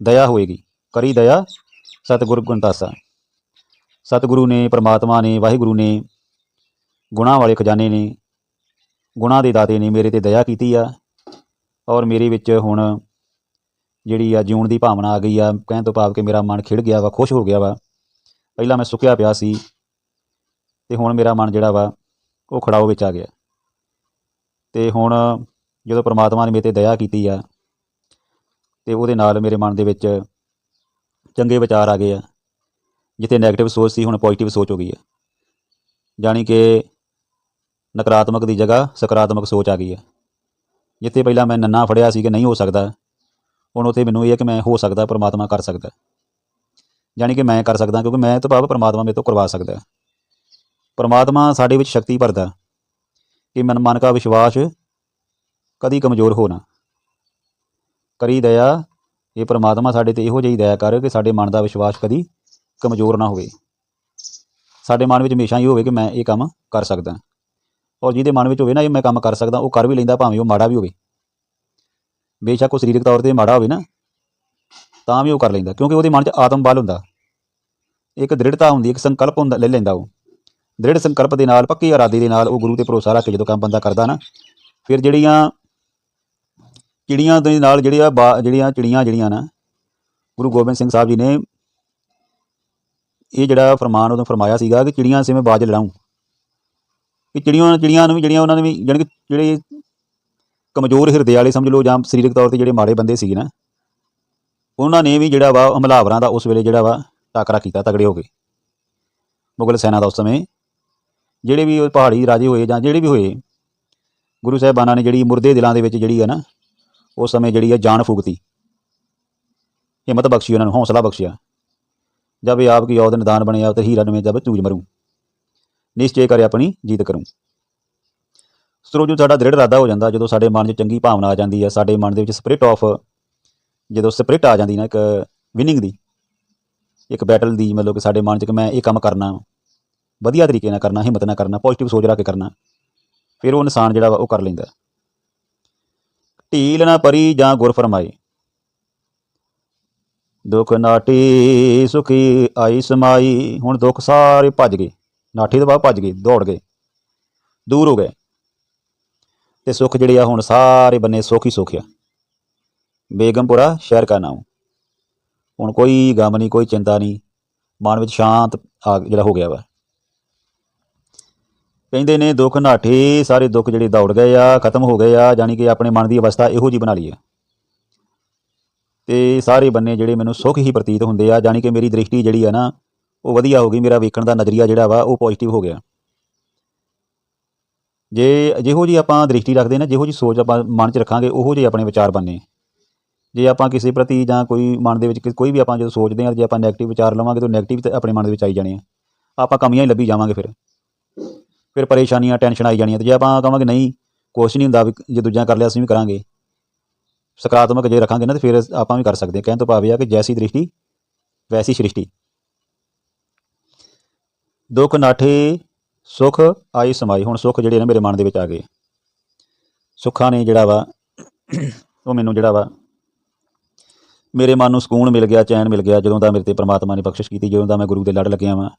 ਦਇਆ ਹੋਏਗੀ। ਕਰੀ ਦਇਆ ਸਤਿਗੁਰ ਗੁਣਤਾਸਾ ਸਤਿਗੁਰੂ ਨੇ, ਪ੍ਰਮਾਤਮਾ ਨੇ, ਵਾਹਿਗੁਰੂ ਨੇ ਗੁਣਾਂ ਵਾਲੇ ਖਜ਼ਾਨੇ ਨੇ ਗੁਣਾਂ ਦੇ ਦਾਤੇ ਨੇ ਮੇਰੇ ਤੇ ਦਇਆ ਕੀਤੀ ਆ ਔਰ ਮੇਰੇ ਵਿੱਚ ਹੁਣ ਜਿਹੜੀ ਆ ਜਿਉਣ ਦੀ ਭਾਵਨਾ ਆ ਗਈ ਆ, ਕਹਿਣ ਤੋਂ ਭਾਵ ਕਿ ਮੇਰਾ ਮਨ ਖਿੜ ਗਿਆ ਵਾ, ਖੁਸ਼ ਹੋ ਗਿਆ ਵਾ। ਪਹਿਲਾਂ ਮੈਂ ਸੁੱਕਿਆ ਪਿਆ ਸੀ ਤੇ ਹੁਣ ਮੇਰਾ ਮਨ ਜਿਹੜਾ ਵਾ, ਉਹ ਖੜਾਓ ਵਿੱਚ ਆ ਗਿਆ। ਤੇ ਹੁਣ ਜਦੋਂ ਪ੍ਰਮਾਤਮਾ ਨੇ ਮੇਰੇ ਤੇ ਦਇਆ ਕੀਤੀ ਆ ਤੇ ਉਹਦੇ ਨਾਲ ਮੇਰੇ ਮਨ ਦੇ ਵਿੱਚ ਚੰਗੇ ਵਿਚਾਰ ਆ ਗਏ ਆ, ਜਿੱਥੇ 네ਗੇਟਿਵ ਸੋਚ ਸੀ, ਹੁਣ ਪੋਜ਼ਿਟਿਵ ਸੋਚ ਹੋ ਗਈ ਆ। ਜਾਣੀ ਕਿ ਨਕਾਰਾਤਮਕ ਦੀ ਜਗ੍ਹਾ ਸਕਾਰਾਤਮਕ ਸੋਚ ਆ ਗਈ ਹੈ। ਜਿੱਥੇ ਪਹਿਲਾਂ ਮੈਂ ਨੰਨਾ ਫੜਿਆ ਸੀ ਕਿ ਨਹੀਂ ਹੋ ਸਕਦਾ, ਹੁਣ ਉੱਥੇ ਮੈਨੂੰ ਇਹ ਹੈ ਕਿ ਮੈਂ ਹੋ ਸਕਦਾ, ਪਰਮਾਤਮਾ ਕਰ ਸਕਦਾ ਜਾਣੀ ਕਿ ਮੈਂ ਕਰ ਸਕਦਾ, ਕਿਉਂਕਿ ਮੈਂ ਤਾਂ ਭਾਵ ਪਰਮਾਤਮਾ ਮੇਰੇ ਤੋਂ ਕਰਵਾ ਸਕਦਾ ਪਰਮਾਤਮਾ ਸਾਡੇ ਵਿੱਚ ਸ਼ਕਤੀ ਭਰਦਾ ਕਿ ਮਨ ਮਨ ਕਾ ਵਿਸ਼ਵਾਸ ਕਦੀ ਕਮਜ਼ੋਰ ਹੋ ਨਾ। ਕਰੀ ਦਇਆ, ਇਹ ਪਰਮਾਤਮਾ ਸਾਡੇ ਤੇ ਇਹੋ ਜਿਹੀ ਦਇਆ ਕਰ ਕਿ ਸਾਡੇ ਮਨ ਦਾ ਵਿਸ਼ਵਾਸ ਕਦੀ ਕਮਜ਼ੋਰ ਨਾ ਹੋਵੇ। ਸਾਡੇ ਮਨ ਵਿੱਚ ਹਮੇਸ਼ਾ ਹੀ ਹੋਵੇ ਕਿ ਮੈਂ ਇਹ ਕੰਮ ਕਰ ਸਕਦਾ ਔਰ ਜਿਹਦੇ ਮਨ ਵਿੱਚ ਹੋਵੇ ਨਾ ਇਹ ਮੈਂ ਕੰਮ ਕਰ ਸਕਦਾ, ਉਹ ਕਰ ਵੀ ਲੈਂਦਾ, ਭਾਵੇਂ ਉਹ ਮਾੜਾ ਵੀ ਹੋਵੇ। ਬੇਸ਼ੱਕ ਉਹ ਸਰੀਰਕ ਤੌਰ ਤੇ ਮਾੜਾ ਹੋਵੇ ਨਾ, ਤਾਂ ਵੀ ਉਹ ਕਰ ਲੈਂਦਾ, ਕਿਉਂਕਿ ਉਹਦੇ ਮਨ 'ਚ ਆਤਮ ਬਲ ਹੁੰਦਾ। ਇੱਕ ਦ੍ਰਿੜਤਾ ਹੁੰਦੀ, ਇੱਕ ਸੰਕਲਪ ਹੁੰਦਾ, ਲੈ ਲੈਂਦਾ ਉਹ। ਦ੍ਰਿੜ ਸੰਕਲਪ ਦੇ ਨਾਲ, ਪੱਕੀ ਇਰਾਦੇ ਦੇ ਨਾਲ ਉਹ ਗੁਰੂ ਤੇ ਭਰੋਸਾ ਰੱਖ ਕੇ ਜਦੋਂ ਕੰਮ ਬੰਦਾ ਕਰਦਾ ਨਾ, ਫਿਰ ਜਿਹੜੀਆਂ ਚਿੜੀਆਂ ਦੇ ਨਾਲ ਜਿਹੜੀਆਂ ਬਾ- ਜਿਹੜੀਆਂ ਚਿੜੀਆਂ ਜਿਹੜੀਆਂ ਨਾ, ਗੁਰੂ ਗੋਬਿੰਦ ਸਿੰਘ ਸਾਹਿਬ ਜੀ ਨੇ ਇਹ ਜਿਹੜਾ ਫਰਮਾਨ ਉਦੋਂ ਫਰਮਾਇਆ ਸੀਗਾ ਕਿ ਚਿੜੀਆਂ ਸੇ ਬਾਜ ਲੜਾਊਂ। ਕਿ ਚਿੜੀਆਂ ਚਿੜੀਆਂ ਨੂੰ ਵੀ ਜਿਹੜੀਆਂ ਉਹਨਾਂ ਨੇ ਵੀ ਜਾਣੀ ਕਿ ਜਿਹੜੇ ਕਮਜ਼ੋਰ ਹਿਰਦੇ ਵਾਲੇ ਸਮਝ ਲਓ ਜਾਂ ਸਰੀਰਕ ਤੌਰ ਤੇ ਜਿਹੜੇ ਮਾੜੇ ਬੰਦੇ ਸੀਗੇ ਨਾ, ਉਹਨਾਂ ਨੇ ਵੀ ਜਿਹੜਾ ਵਾ ਹਮਲਾਵਰਾਂ ਦਾ ਉਸ ਵੇਲੇ ਜਿਹੜਾ ਵਾ ਟਾਕਰਾ ਕੀਤਾ ਤਗੜੇ ਹੋ ਕੇ। ਮੁਗਲ ਸੈਨਾ ਦਾ ਉਸ ਸਮੇਂ ਜਿਹੜੇ ਵੀ ਉਹ ਪਹਾੜੀ ਰਾਜੇ ਹੋਏ ਜਾਂ ਜਿਹੜੇ ਵੀ ਹੋਏ, ਗੁਰੂ ਸਾਹਿਬਾਨਾਂ ਨੇ ਜਿਹੜੀ ਮੁਰਦੇ ਦਿਲਾਂ ਦੇ ਵਿੱਚ ਜਿਹੜੀ ਹੈ ਨਾ, ਉਸ ਸਮੇਂ ਜਿਹੜੀ ਹੈ ਜਾਨ ਫੂਕਤੀ। ਹਿੰਮਤ ਬਖਸ਼ੀ ਉਹਨਾਂ ਨੂੰ, ਹੌਸਲਾ ਬਖਸ਼ਿਆ। ਜਬ ਆਪ ਕੀ ਯੋਧ ਨਿਦਾਨ ਬਣਿਆ ਤੇ ਹੀਰਾ ਮੈਂ ਜਬ ਚੂਜ ਮਰੂ। ਨਿਸ਼ਚੈ ਕਰੇ ਆਪਣੀ ਜੀਤ ਕਰੂੰ। ਸੋ ਜੋ ਸਾਡਾ ਦ੍ਰਿੜ ਇਰਾਦਾ ਹੋ ਜਾਂਦਾ, ਜਦੋਂ ਸਾਡੇ ਮਨ 'ਚ ਚੰਗੀ ਭਾਵਨਾ ਆ ਜਾਂਦੀ ਹੈ ਸਾਡੇ ਮਨ ਦੇ ਵਿੱਚ ਸਪਿਰਿਟ ਆਫ ਜਦੋਂ ਸਪਿਰਿਟ ਆ ਜਾਂਦੀ ਨਾ ਇੱਕ ਵਿਨਿੰਗ ਦੀ, ਇੱਕ ਬੈਟਲ ਦੀ, ਮਤਲਬ ਕਿ ਸਾਡੇ ਮਨ 'ਚ ਕਿ ਮੈਂ ਇਹ ਕੰਮ ਕਰਨਾ, ਵਧੀਆ ਤਰੀਕੇ ਨਾਲ ਕਰਨਾ, ਹਿੰਮਤ ਨਾਲ ਕਰਨਾ ਪੋਜ਼ਿਟਿਵ ਸੋਚ ਰੱਖ ਕੇ ਕਰਨਾ, ਫਿਰ ਉਹ ਇਨਸਾਨ ਜਿਹੜਾ ਵਾ ਉਹ ਕਰ ਲੈਂਦਾ। ਢੀਲ ਨਾ ਪਰੀ ਜਾਂ ਗੁਰ ਫਰਮਾਏ। ਦੁਖ ਨਾਟੀ ਸੁਖੀ ਆਈ ਸਮਾਈ, ਹੁਣ ਦੁੱਖ ਸਾਰੇ ਭੱਜ ਗਏ। ਨਾਠੀ ਤੋਂ ਬਾਅਦ ਭੱਜ ਗਏ, ਦੌੜ ਗਏ, ਦੂਰ ਹੋ ਗਏ। ਤੇ ਸੁੱਖ ਜਿਹੜੇ ਆ ਹੁਣ ਸਾਰੇ ਬੰਨੇ ਸੁੱਖ ਹੀ ਸੁੱਖ ਆ। ਬੇਗਮਪੁਰਾ ਸ਼ਹਿਰ ਦਾ ਨਾਮ। ਹੁਣ ਕੋਈ ਗਮ ਨਹੀਂ, ਕੋਈ ਚਿੰਤਾ ਨਹੀਂ। ਮਨ ਵਿੱਚ ਸ਼ਾਂਤ ਆ ਜਿਹੜਾ ਹੋ ਗਿਆ ਵਾ। ਕਹਿੰਦੇ ਨੇ ਦੁੱਖ ਨਾਠੇ, ਸਾਰੇ ਦੁੱਖ ਜਿਹੜੇ ਦੌੜ ਗਏ ਆ, ਖਤਮ ਹੋ ਗਏ ਆ ਜਾਨੀ ਕਿ ਆਪਣੇ ਮਨ ਦੀ ਅਵਸਥਾ ਇਹੋ ਜੀ ਬਣਾ ਲਈ ਆ। ਤੇ ਸਾਰੇ ਬੰਨੇ ਜਿਹੜੇ ਮੈਨੂੰ ਸੁੱਖ ਹੀ ਪ੍ਰਤੀਤ ਹੁੰਦੇ ਆ ਜਾਨੀ ਕਿ ਮੇਰੀ ਦ੍ਰਿਸ਼ਟੀ ਜਿਹੜੀ ਆ ਨਾ ਉਹ ਵਧੀਆ ਹੋ ਗਈ, ਮੇਰਾ ਵੇਖਣ ਦਾ ਨਜ਼ਰੀਆ ਜਿਹੜਾ ਵਾ, ਉਹ ਪੋਜ਼ਿਟਿਵ ਹੋ ਗਿਆ। ਜੇ, ਜਿਹੋ ਜੀ ਆਪਾਂ ਦ੍ਰਿਸ਼ਟੀ ਰੱਖਦੇ ਨਾ, ਜਿਹੋ ਜੀ ਸੋਚ ਆਪਾਂ ਮਨ 'ਚ ਰੱਖਾਂਗੇ, ਉਹੋ ਜਿਹੇ ਆਪਣੇ ਵਿਚਾਰ ਬਣਨੇ। ਜੇ ਆਪਾਂ ਕਿਸੇ ਪ੍ਰਤੀ ਜਾਂ ਕੋਈ ਮਨ ਦੇ ਵਿੱਚ ਕੋਈ ਵੀ ਆਪਾਂ ਜਦੋਂ ਸੋਚਦੇ ਹਾਂ, ਜੇ ਆਪਾਂ 네ਗੇਟਿਵ ਵਿਚਾਰ ਲਵਾਂਗੇ, ਤਾਂ 네ਗੇਟਿਵ ਆਪਣੇ ਮਨ ਦੇ ਵਿੱਚ ਆਈ ਜਾਣੇ ਆ। ਆਪਾਂ ਕਮੀਆਂ ਹੀ ਲੱਭੀ ਜਾਵਾਂਗੇ ਫਿਰ। ਫਿਰ ਪਰੇਸ਼ਾਨੀਆਂ ਟੈਨਸ਼ਨ ਆਈ ਜਾਣੀਆਂ। ਤੇ ਜੇ ਆਪਾਂ ਕਹਾਂਗੇ, ਨਹੀਂ, ਕੁਛ ਨਹੀਂ ਹੁੰਦਾ, ਵੀ ਜੇ ਦੂਜਿਆਂ ਕਰ ਲਿਆ, ਅਸੀਂ ਵੀ ਕਰਾਂਗੇ। ਸਕਾਰਾਤਮਕ ਜੇ ਰੱਖਾਂਗੇ ਨਾ, ਤੇ ਫਿਰ ਆਪਾਂ ਵੀ ਕਰ ਸਕਦੇ ਹਾਂ। ਕਹਿਣ ਤੋਂ ਭਾਵ ਇਹ ਆ ਕਿ ਜੈਸੀ ਦ੍ਰਿਸ਼ਟੀ, ਵੈਸੀ ਸ੍ਰਿਸ਼ਟੀ। ਦੁੱਖ ਨਾਠੇ, ਸੁਖ ਆਈ ਸਮਾਈ। ਹੁਣ ਸੁੱਖ ਜਿਹੜੇ ਨੇ ਮੇਰੇ ਮਨ ਦੇ ਵਿੱਚ ਆ ਗਏ। ਸੁੱਖਾਂ ਨੇ ਜਿਹੜਾ ਵਾ, ਉਹ ਮੈਨੂੰ ਜਿਹੜਾ ਵਾ, ਮੇਰੇ ਮਨ ਨੂੰ ਸਕੂਨ ਮਿਲ ਗਿਆ, ਚੈਨ ਮਿਲ ਗਿਆ, ਜਦੋਂ ਦਾ ਮੇਰੇ ਤੇ ਪ੍ਰਮਾਤਮਾ ਨੇ ਬਖਸ਼ਿਸ਼ ਕੀਤੀ, ਜਦੋਂ ਦਾ ਮੈਂ ਗੁਰੂ ਦੇ ਲੜ ਲੱਗਿਆ ਵਾਂ,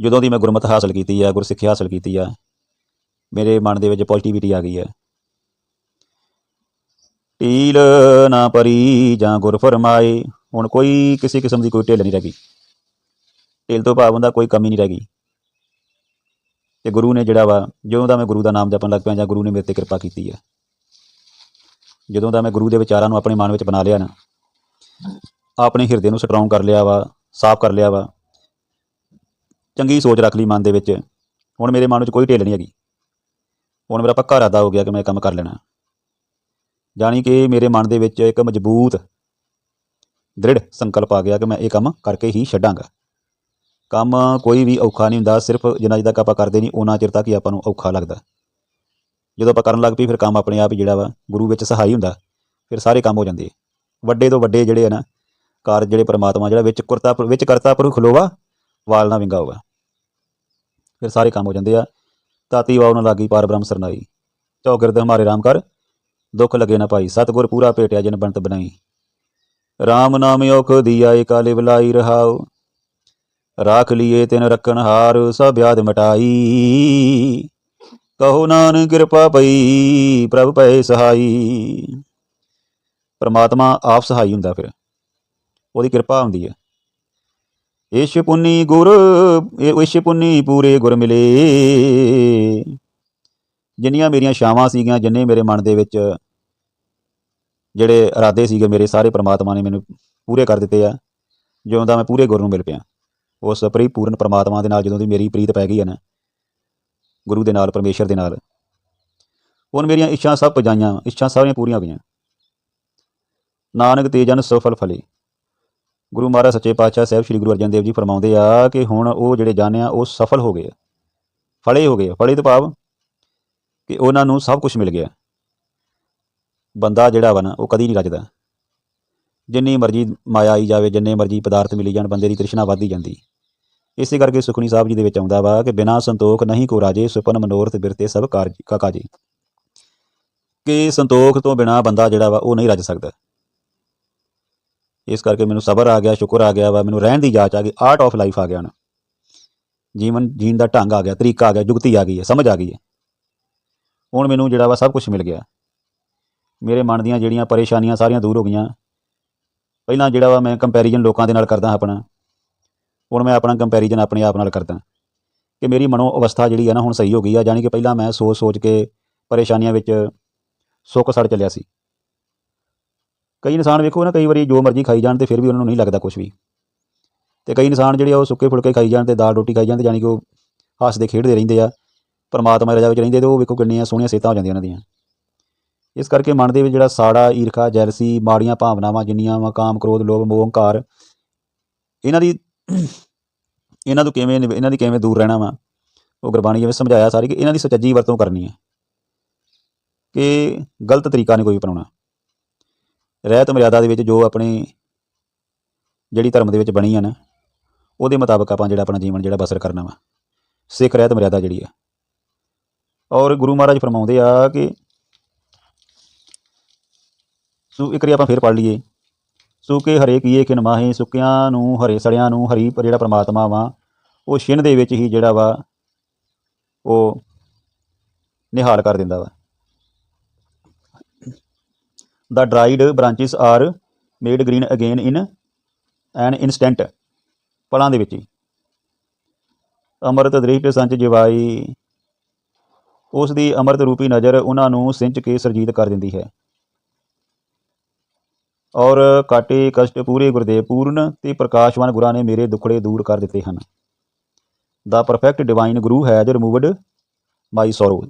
ਜਦੋਂ ਦੀ ਮੈਂ ਗੁਰਮਤਿ ਹਾਸਲ ਕੀਤੀ ਆ ਗੁਰਸਿੱਖਿਆ ਹਾਸਲ ਕੀਤੀ ਆ, ਮੇਰੇ ਮਨ ਦੇ ਵਿੱਚ ਪੋਜ਼ਿਟਿਵਿਟੀ ਆ ਗਈ ਹੈ ਢੀਲ ਨਾ ਪਰੀ ਜਾਂ ਗੁਰ ਫਰਮਾਏ ਹੁਣ ਕੋਈ ਕਿਸੇ ਕਿਸਮ ਦੀ ਕੋਈ ਢਿੱਲ ਨਹੀਂ ਰਹਿ ਗਈ ਢਿੱਲ ਤੋਂ ਭਾਵ ਹੁੰਦਾ ਕੋਈ ਕਮੀ ਨਹੀਂ ਰਹਿ ਗਈ। ਤੇ ਗੁਰੂ ਨੇ ਜਿਹੜਾ ਵਾ, ਜਦੋਂ ਦਾ ਮੈਂ ਗੁਰੂ ਦਾ ਨਾਮ ਜਪਣ ਲੱਗ ਪਿਆ ਜਾਂ ਗੁਰੂ ਨੇ ਮੇਰੇ ਤੇ ਕਿਰਪਾ ਕੀਤੀ ਆ, ਜਦੋਂ ਦਾ ਮੈਂ ਗੁਰੂ ਦੇ ਵਿਚਾਰਾਂ ਨੂੰ ਆਪਣੇ ਮਨ ਵਿੱਚ ਬਣਾ ਲਿਆ ਨਾ, ਆਪਣੇ ਹਿਰਦੇ ਨੂੰ ਸਟਰੋਂਗ ਕਰ ਲਿਆ ਵਾ, ਸਾਫ਼ ਕਰ ਲਿਆ ਵਾ, ਚੰਗੀ ਸੋਚ ਰੱਖ ਲਈ ਮਨ ਦੇ ਵਿੱਚ, ਹੁਣ ਮੇਰੇ ਮਨ ਵਿੱਚ ਕੋਈ ਢਿੱਲ ਨਹੀਂ ਹੈਗੀ। ਹੁਣ ਮੇਰਾ ਪੱਕਾ ਇਰਾਦਾ ਹੋ ਗਿਆ ਕਿ ਮੈਂ ਇਹ ਕੰਮ ਕਰ ਲੈਣਾ। ਜਾਣੀ ਕਿ ਮੇਰੇ ਮਨ ਦੇ ਵਿੱਚ ਇੱਕ ਮਜ਼ਬੂਤ, ਦ੍ਰਿੜ ਸੰਕਲਪ ਆ ਗਿਆ ਕਿ ਮੈਂ ਇਹ ਕੰਮ ਕਰਕੇ ਹੀ ਛੱਡਾਂਗਾ। ਕੰਮ ਕੋਈ ਵੀ ਔਖਾ ਨਹੀਂ ਹੁੰਦਾ, ਸਿਰਫ ਜਿੰਨਾ ਚਿਰ ਤੱਕ ਆਪਾਂ ਕਰਦੇ ਨਹੀਂ ਉਹਨਾਂ ਚਿਰ ਤੱਕ ਹੀ ਆਪਾਂ ਨੂੰ ਔਖਾ ਲੱਗਦਾ। ਜਦੋਂ ਆਪਾਂ ਕਰਨ ਲੱਗ ਪਈ, ਫਿਰ ਕੰਮ ਆਪਣੇ ਆਪ ਹੀ ਜਿਹੜਾ ਵਾ, ਗੁਰੂ ਵਿੱਚ ਸਹਾਈ ਹੁੰਦਾ, ਫਿਰ ਸਾਰੇ ਕੰਮ ਹੋ ਜਾਂਦੇ ਵੱਡੇ ਤੋਂ ਵੱਡੇ ਜਿਹੜੇ ਆ ਨਾ ਕਾਰਜ ਜਿਹੜੇ ਪਰਮਾਤਮਾ ਜਿਹੜਾ ਵਿੱਚ ਕਰਤਾ ਵਿੱਚ ਕਰਤਾ ਪੁਰਖ ਖਲੋਵਾ ਵਾਲ ਨਾ ਵਿੰਗਾ ਹੋਗਾ ਫਿਰ ਸਾਰੇ ਕੰਮ ਹੋ ਜਾਂਦੇ ਆ। ਤਾਤੀ ਵਾਉ ਨਾ ਲਾਗੀ ਪਾਰ ਬ੍ਰਹਮ ਸਰਨਾਈ। ਚੌਗਿਰਦ ਹਮਾਰੇ ਰਾਮ ਕਰ, ਦੁੱਖ ਲਗੇ ਨਾ ਭਾਈ, ਸਤਗੁਰ ਪੂਰਾ ਭੇਟਿਆ ਜਿਨ ਬੰਤ ਬਣਾਈ। RAM ਨਾਮ ਔਖ ਦੀਆ ਏ ਕਾਲੇ ਬਲਾਈ ਰਹਾਉ। ਰਾਖ ਲਿਏ ਤਿਨ ਰਖਣ ਹਾਰ, ਸਭ ਬਿਆਦ ਮਟਾਈ। ਕਹੋ ਨਾਨਕ ਕਿਰਪਾ ਪਈ, ਪ੍ਰਭ ਪਏ ਸਹਾਈ। ਪਰਮਾਤਮਾ ਆਪ ਸਹਾਈ ਹੁੰਦਾ ਫਿਰ। ਉਹਦੀ ਕਿਰਪਾ ਹੁੰਦੀ ਹੈ। ਇਸ਼ ਪੁੰਨੀ ਗੁਰ, ਇਹ ਇਸ਼ ਪੁੰਨੀ ਪੂਰੇ ਗੁਰ ਮਿਲੇ। ਜਿੰਨੀਆਂ ਮੇਰੀਆਂ ਛਾਵਾਂ ਸੀਗੀਆਂ, ਜਿੰਨੇ ਮੇਰੇ ਮਨ ਦੇ ਵਿੱਚ ਜਿਹੜੇ ਇਰਾਦੇ ਸੀਗੇ ਮੇਰੇ, ਸਾਰੇ ਪ੍ਰਮਾਤਮਾ ਨੇ ਮੈਨੂੰ ਪੂਰੇ ਕਰ ਦਿੱਤੇ ਆ, ਜਿਉਂਦਾ ਮੈਂ ਪੂਰੇ ਗੁਰ ਨੂੰ ਮਿਲ ਪਿਆ। ਉਸ ਪਰਿਪੂਰਨ ਪਰਮਾਤਮਾ ਦੇ ਨਾਲ ਜਦੋਂ ਦੀ ਮੇਰੀ ਪ੍ਰੀਤ ਪੈ ਗਈ ਹੈ ਨਾ, ਗੁਰੂ ਦੇ ਨਾਲ, ਪਰਮੇਸ਼ਰ ਦੇ ਨਾਲ, ਹੁਣ ਮੇਰੀਆਂ ਇੱਛਾ ਸਭ ਪਜਾਈਆਂ, ਇੱਛਾ ਸਾਰੀਆਂ ਪੂਰੀਆਂ ਹੋ ਗਈਆਂ। ਨਾਨਕ ਤੇ ਜਨ ਸਫਲ ਫਲੇ। ਗੁਰੂ ਮਹਾਰਾਜ ਸੱਚੇ ਪਾਤਸ਼ਾਹ ਸਾਹਿਬ ਸ੍ਰੀ ਗੁਰੂ ਅਰਜਨ ਦੇਵ ਜੀ ਫਰਮਾਉਂਦੇ ਆ ਕਿ ਹੁਣ ਉਹ ਜਿਹੜੇ ਜਾਣਿਆ, ਉਹ ਸਫਲ ਹੋ ਗਏ ਆ। ਫਲੇ ਹੋ ਗਏ ਫਲੇ ਤੋਂ ਭਾਵ ਕਿ ਉਹਨਾਂ ਨੂੰ ਸਭ ਕੁਝ ਮਿਲ ਗਿਆ। ਬੰਦਾ ਜਿਹੜਾ ਵਾ ਨਾ, ਉਹ ਕਦੀ ਨਹੀਂ ਰੱਜਦਾ। ਜਿੰਨੀ ਮਰਜ਼ੀ ਮਾਇਆ ਆਈ ਜਾਵੇ, ਜਿੰਨੇ ਮਰਜ਼ੀ ਪਦਾਰਥ ਮਿਲੀ ਜਾਣ, ਬੰਦੇ ਦੀ ਤ੍ਰਿਸ਼ਨਾ ਵੱਧਦੀ ਜਾਂਦੀ। ਇਸੇ ਕਰਕੇ ਸੁਖਣੀ ਸਾਹਿਬ ਜੀ ਦੇ ਵਿੱਚ ਆਉਂਦਾ ਵਾ ਕਿ ਬਿਨਾਂ ਸੰਤੋਖ ਨਹੀਂ ਕੋ ਰਾਜੇ, ਸੁਪਨ ਮਨੋਰਥ ਬਿਰਤੇ ਸਭ ਕਾਰਜ, ਕਾਕਾ ਜੀ। ਕਿ ਸੰਤੋਖ ਤੋਂ ਬਿਨਾਂ ਬੰਦਾ ਜਿਹੜਾ ਵਾ ਉਹ ਨਹੀਂ ਰੱਜ ਸਕਦਾ। ਇਸ ਕਰਕੇ ਮੈਨੂੰ ਸਬਰ ਆ ਗਿਆ, ਸ਼ੁਕਰ ਆ ਗਿਆ ਵਾ, ਮੈਨੂੰ ਰਹਿਣ ਦੀ ਜਾਚ ਆ ਗਈ ਆਰਟ ਆਫ ਲਾਈਫ ਆ ਗਿਆ ਨਾ। ਜੀਵਨ, ਜੀਣ ਦਾ ਢੰਗ ਆ ਗਿਆ, ਤਰੀਕਾ ਆ ਗਿਆ, ਜੁਗਤੀ ਆ ਗਈ ਹੈ, ਸਮਝ ਆ ਗਈ ਹੈ। ਹੁਣ ਮੈਨੂੰ ਜਿਹੜਾ ਵਾ ਸਭ ਕੁਝ ਮਿਲ ਗਿਆ। ਮੇਰੇ ਮਨ ਦੀਆਂ ਜਿਹੜੀਆਂ ਪਰੇਸ਼ਾਨੀਆਂ ਸਾਰੀਆਂ ਦੂਰ ਹੋ ਗਈਆਂ। ਪਹਿਲਾਂ ਜਿਹੜਾ ਵਾ ਮੈਂ ਕੰਪੈਰੀਜ਼ਨ ਲੋਕਾਂ ਦੇ ਨਾਲ ਕਰਦਾ ਆਪਣਾ ਹੁਣ ਮੈਂ ਆਪਣਾ ਕੰਪੈਰੀਜ਼ਨ ਆਪਣੇ ਆਪ ਨਾਲ ਕਰਦਾ। ਕਿ ਮੇਰੀ ਮਨੋ ਅਵਸਥਾ ਜਿਹੜੀ ਆ ਨਾ ਹੁਣ ਸਹੀ ਹੋ ਗਈ ਆ ਜਾਣੀ ਕਿ ਪਹਿਲਾਂ ਮੈਂ ਸੋਚ ਸੋਚ ਕੇ ਪਰੇਸ਼ਾਨੀਆਂ ਵਿੱਚ ਸੁੱਕ ਸੜ ਚੱਲਿਆ ਸੀ। ਕਈ ਇਨਸਾਨ ਵੇਖੋ ਨਾ, ਕਈ ਵਾਰੀ ਜੋ ਮਰਜ਼ੀ ਖਾਈ ਜਾਣ ਤੇ ਫਿਰ ਵੀ ਉਹਨਾਂ ਨੂੰ ਨਹੀਂ ਲੱਗਦਾ ਕੁਝ ਵੀ। ਤੇ ਕਈ ਇਨਸਾਨ ਜਿਹੜੇ ਆ ਉਹ ਸੁੱਕੇ ਫੁਲਕੇ ਖਾਈ ਜਾਣ ਤੇ ਦਾਲ ਰੋਟੀ ਖਾਈ ਜਾਣ ਤੇ ਜਾਣੀ ਕਿ ਉਹ ਹੱਸਦੇ ਖੇਡਦੇ ਰਹਿੰਦੇ ਆ, ਪਰਮਾਤਮਾ ਦੀ ਰਜ਼ਾ ਵਿੱਚ ਰਹਿੰਦੇ ਤੇ ਉਹ ਵੇਖੋ ਕਿੰਨੀਆਂ ਸੋਹਣੀਆਂ ਸਿਹਤਾਂ ਹੋ ਜਾਂਦੀਆਂ ਉਹਨਾਂ ਦੀਆਂ। ਇਸ ਕਰਕੇ ਮਨ ਦੇ ਵਿੱਚ ਜਿਹੜਾ ਸਾੜਾ, ਈਰਖਾ, ਜੈਲਸੀ, ਮਾੜੀਆਂ ਭਾਵਨਾਵਾਂ, ਜਿੰਨੀਆਂ ਵਾ ਕਾਮ, ਕ੍ਰੋਧ, ਲੋਭ, ਮੋਹ, ਹੰਕਾਰ, ਇਹਨਾਂ ਦੀ ਇਹਨਾਂ ਤੋਂ ਕਿਵੇਂ ਇਹਨਾਂ ਦੀ ਕਿਵੇਂ ਦੂਰ ਰਹਿਣਾ ਵਾ? ਉਹ ਗੁਰਬਾਣੀ ਜਿਵੇਂ ਸਮਝਾਇਆ ਸਾਰੀ ਕਿ ਇਹਨਾਂ ਦੀ ਸੁਚੱਜੀ ਵਰਤੋਂ ਕਰਨੀ ਹੈ। ਕਿ ਗਲਤ ਤਰੀਕਾ ਨਹੀਂ ਕੋਈ ਅਪਣਾਉਣਾ। ਰਹਿਤ ਮਰਿਆਦਾ ਦੇ ਵਿੱਚ ਜੋ ਆਪਣੀ ਜਿਹੜੀ ਧਰਮ ਦੇ ਵਿੱਚ ਬਣੀ ਆ ਨਾ, ਉਹਦੇ ਮੁਤਾਬਕ ਆਪਾਂ ਜਿਹੜਾ ਆਪਣਾ ਜੀਵਨ ਜਿਹੜਾ ਬਸਰ ਕਰਨਾ ਵਾ। ਸਿੱਖ ਰਹਿਤ ਮਰਿਆਦਾ ਜਿਹੜੀ ਆ। ਔਰ ਗੁਰੂ ਮਹਾਰਾਜ ਫਰਮਾਉਂਦੇ ਆ ਕਿ, ਸੋ ਇੱਕ ਵਾਰੀ ਆਪਾਂ ਫੇਰ ਪੜ੍ਹ ਲਈਏ। ਸੁੱਕੇ ਹਰੇ ਕੀਏ ਕਿਨ ਮਾਹੇ, ਸੁੱਕਿਆਂ ਨੂੰ ਹਰੇ ਸੜਿਆਂ ਨੂੰ ਹਰੀ ਜਿਹੜਾ ਪ੍ਰਮਾਤਮਾ ਵਾ, ਉਹ ਛਿਨ ਦੇ ਵਿੱਚ ਹੀ ਜਿਹੜਾ ਵਾ, ਉਹ ਨਿਹਾਲ ਕਰ ਦਿੰਦਾ ਵਾ। The dried branches are made green again in an instant ਪਲਾਂ ਦੇ ਵਿੱਚ ਹੀ। ਅੰਮ੍ਰਿਤ ਦ੍ਰਿਸ਼ਟ ਸੰਚ ਜਿਵਾਈ, ਉਸ ਦੀ ਅੰਮ੍ਰਿਤ ਰੂਪੀ ਨਜ਼ਰ ਉਹਨਾਂ ਨੂੰ ਸਿੰਚ ਕੇ ਸਰਜੀਤ ਕਰ ਦਿੰਦੀ ਹੈ। ਔਰ ਕਾਟੇ ਕਸ਼ਟ ਪੂਰੇ ਗੁਰਦੇਵ ਪੂਰਨ ਤੇ ਪ੍ਰਕਾਸ਼ਵਾਨ ਗੁਰਾਂ ਨੇ ਮੇਰੇ ਦੁੱਖੜੇ ਦੂਰ ਕਰ ਦਿੱਤੇ ਹਨ। The perfect divine guru has removed my sorrow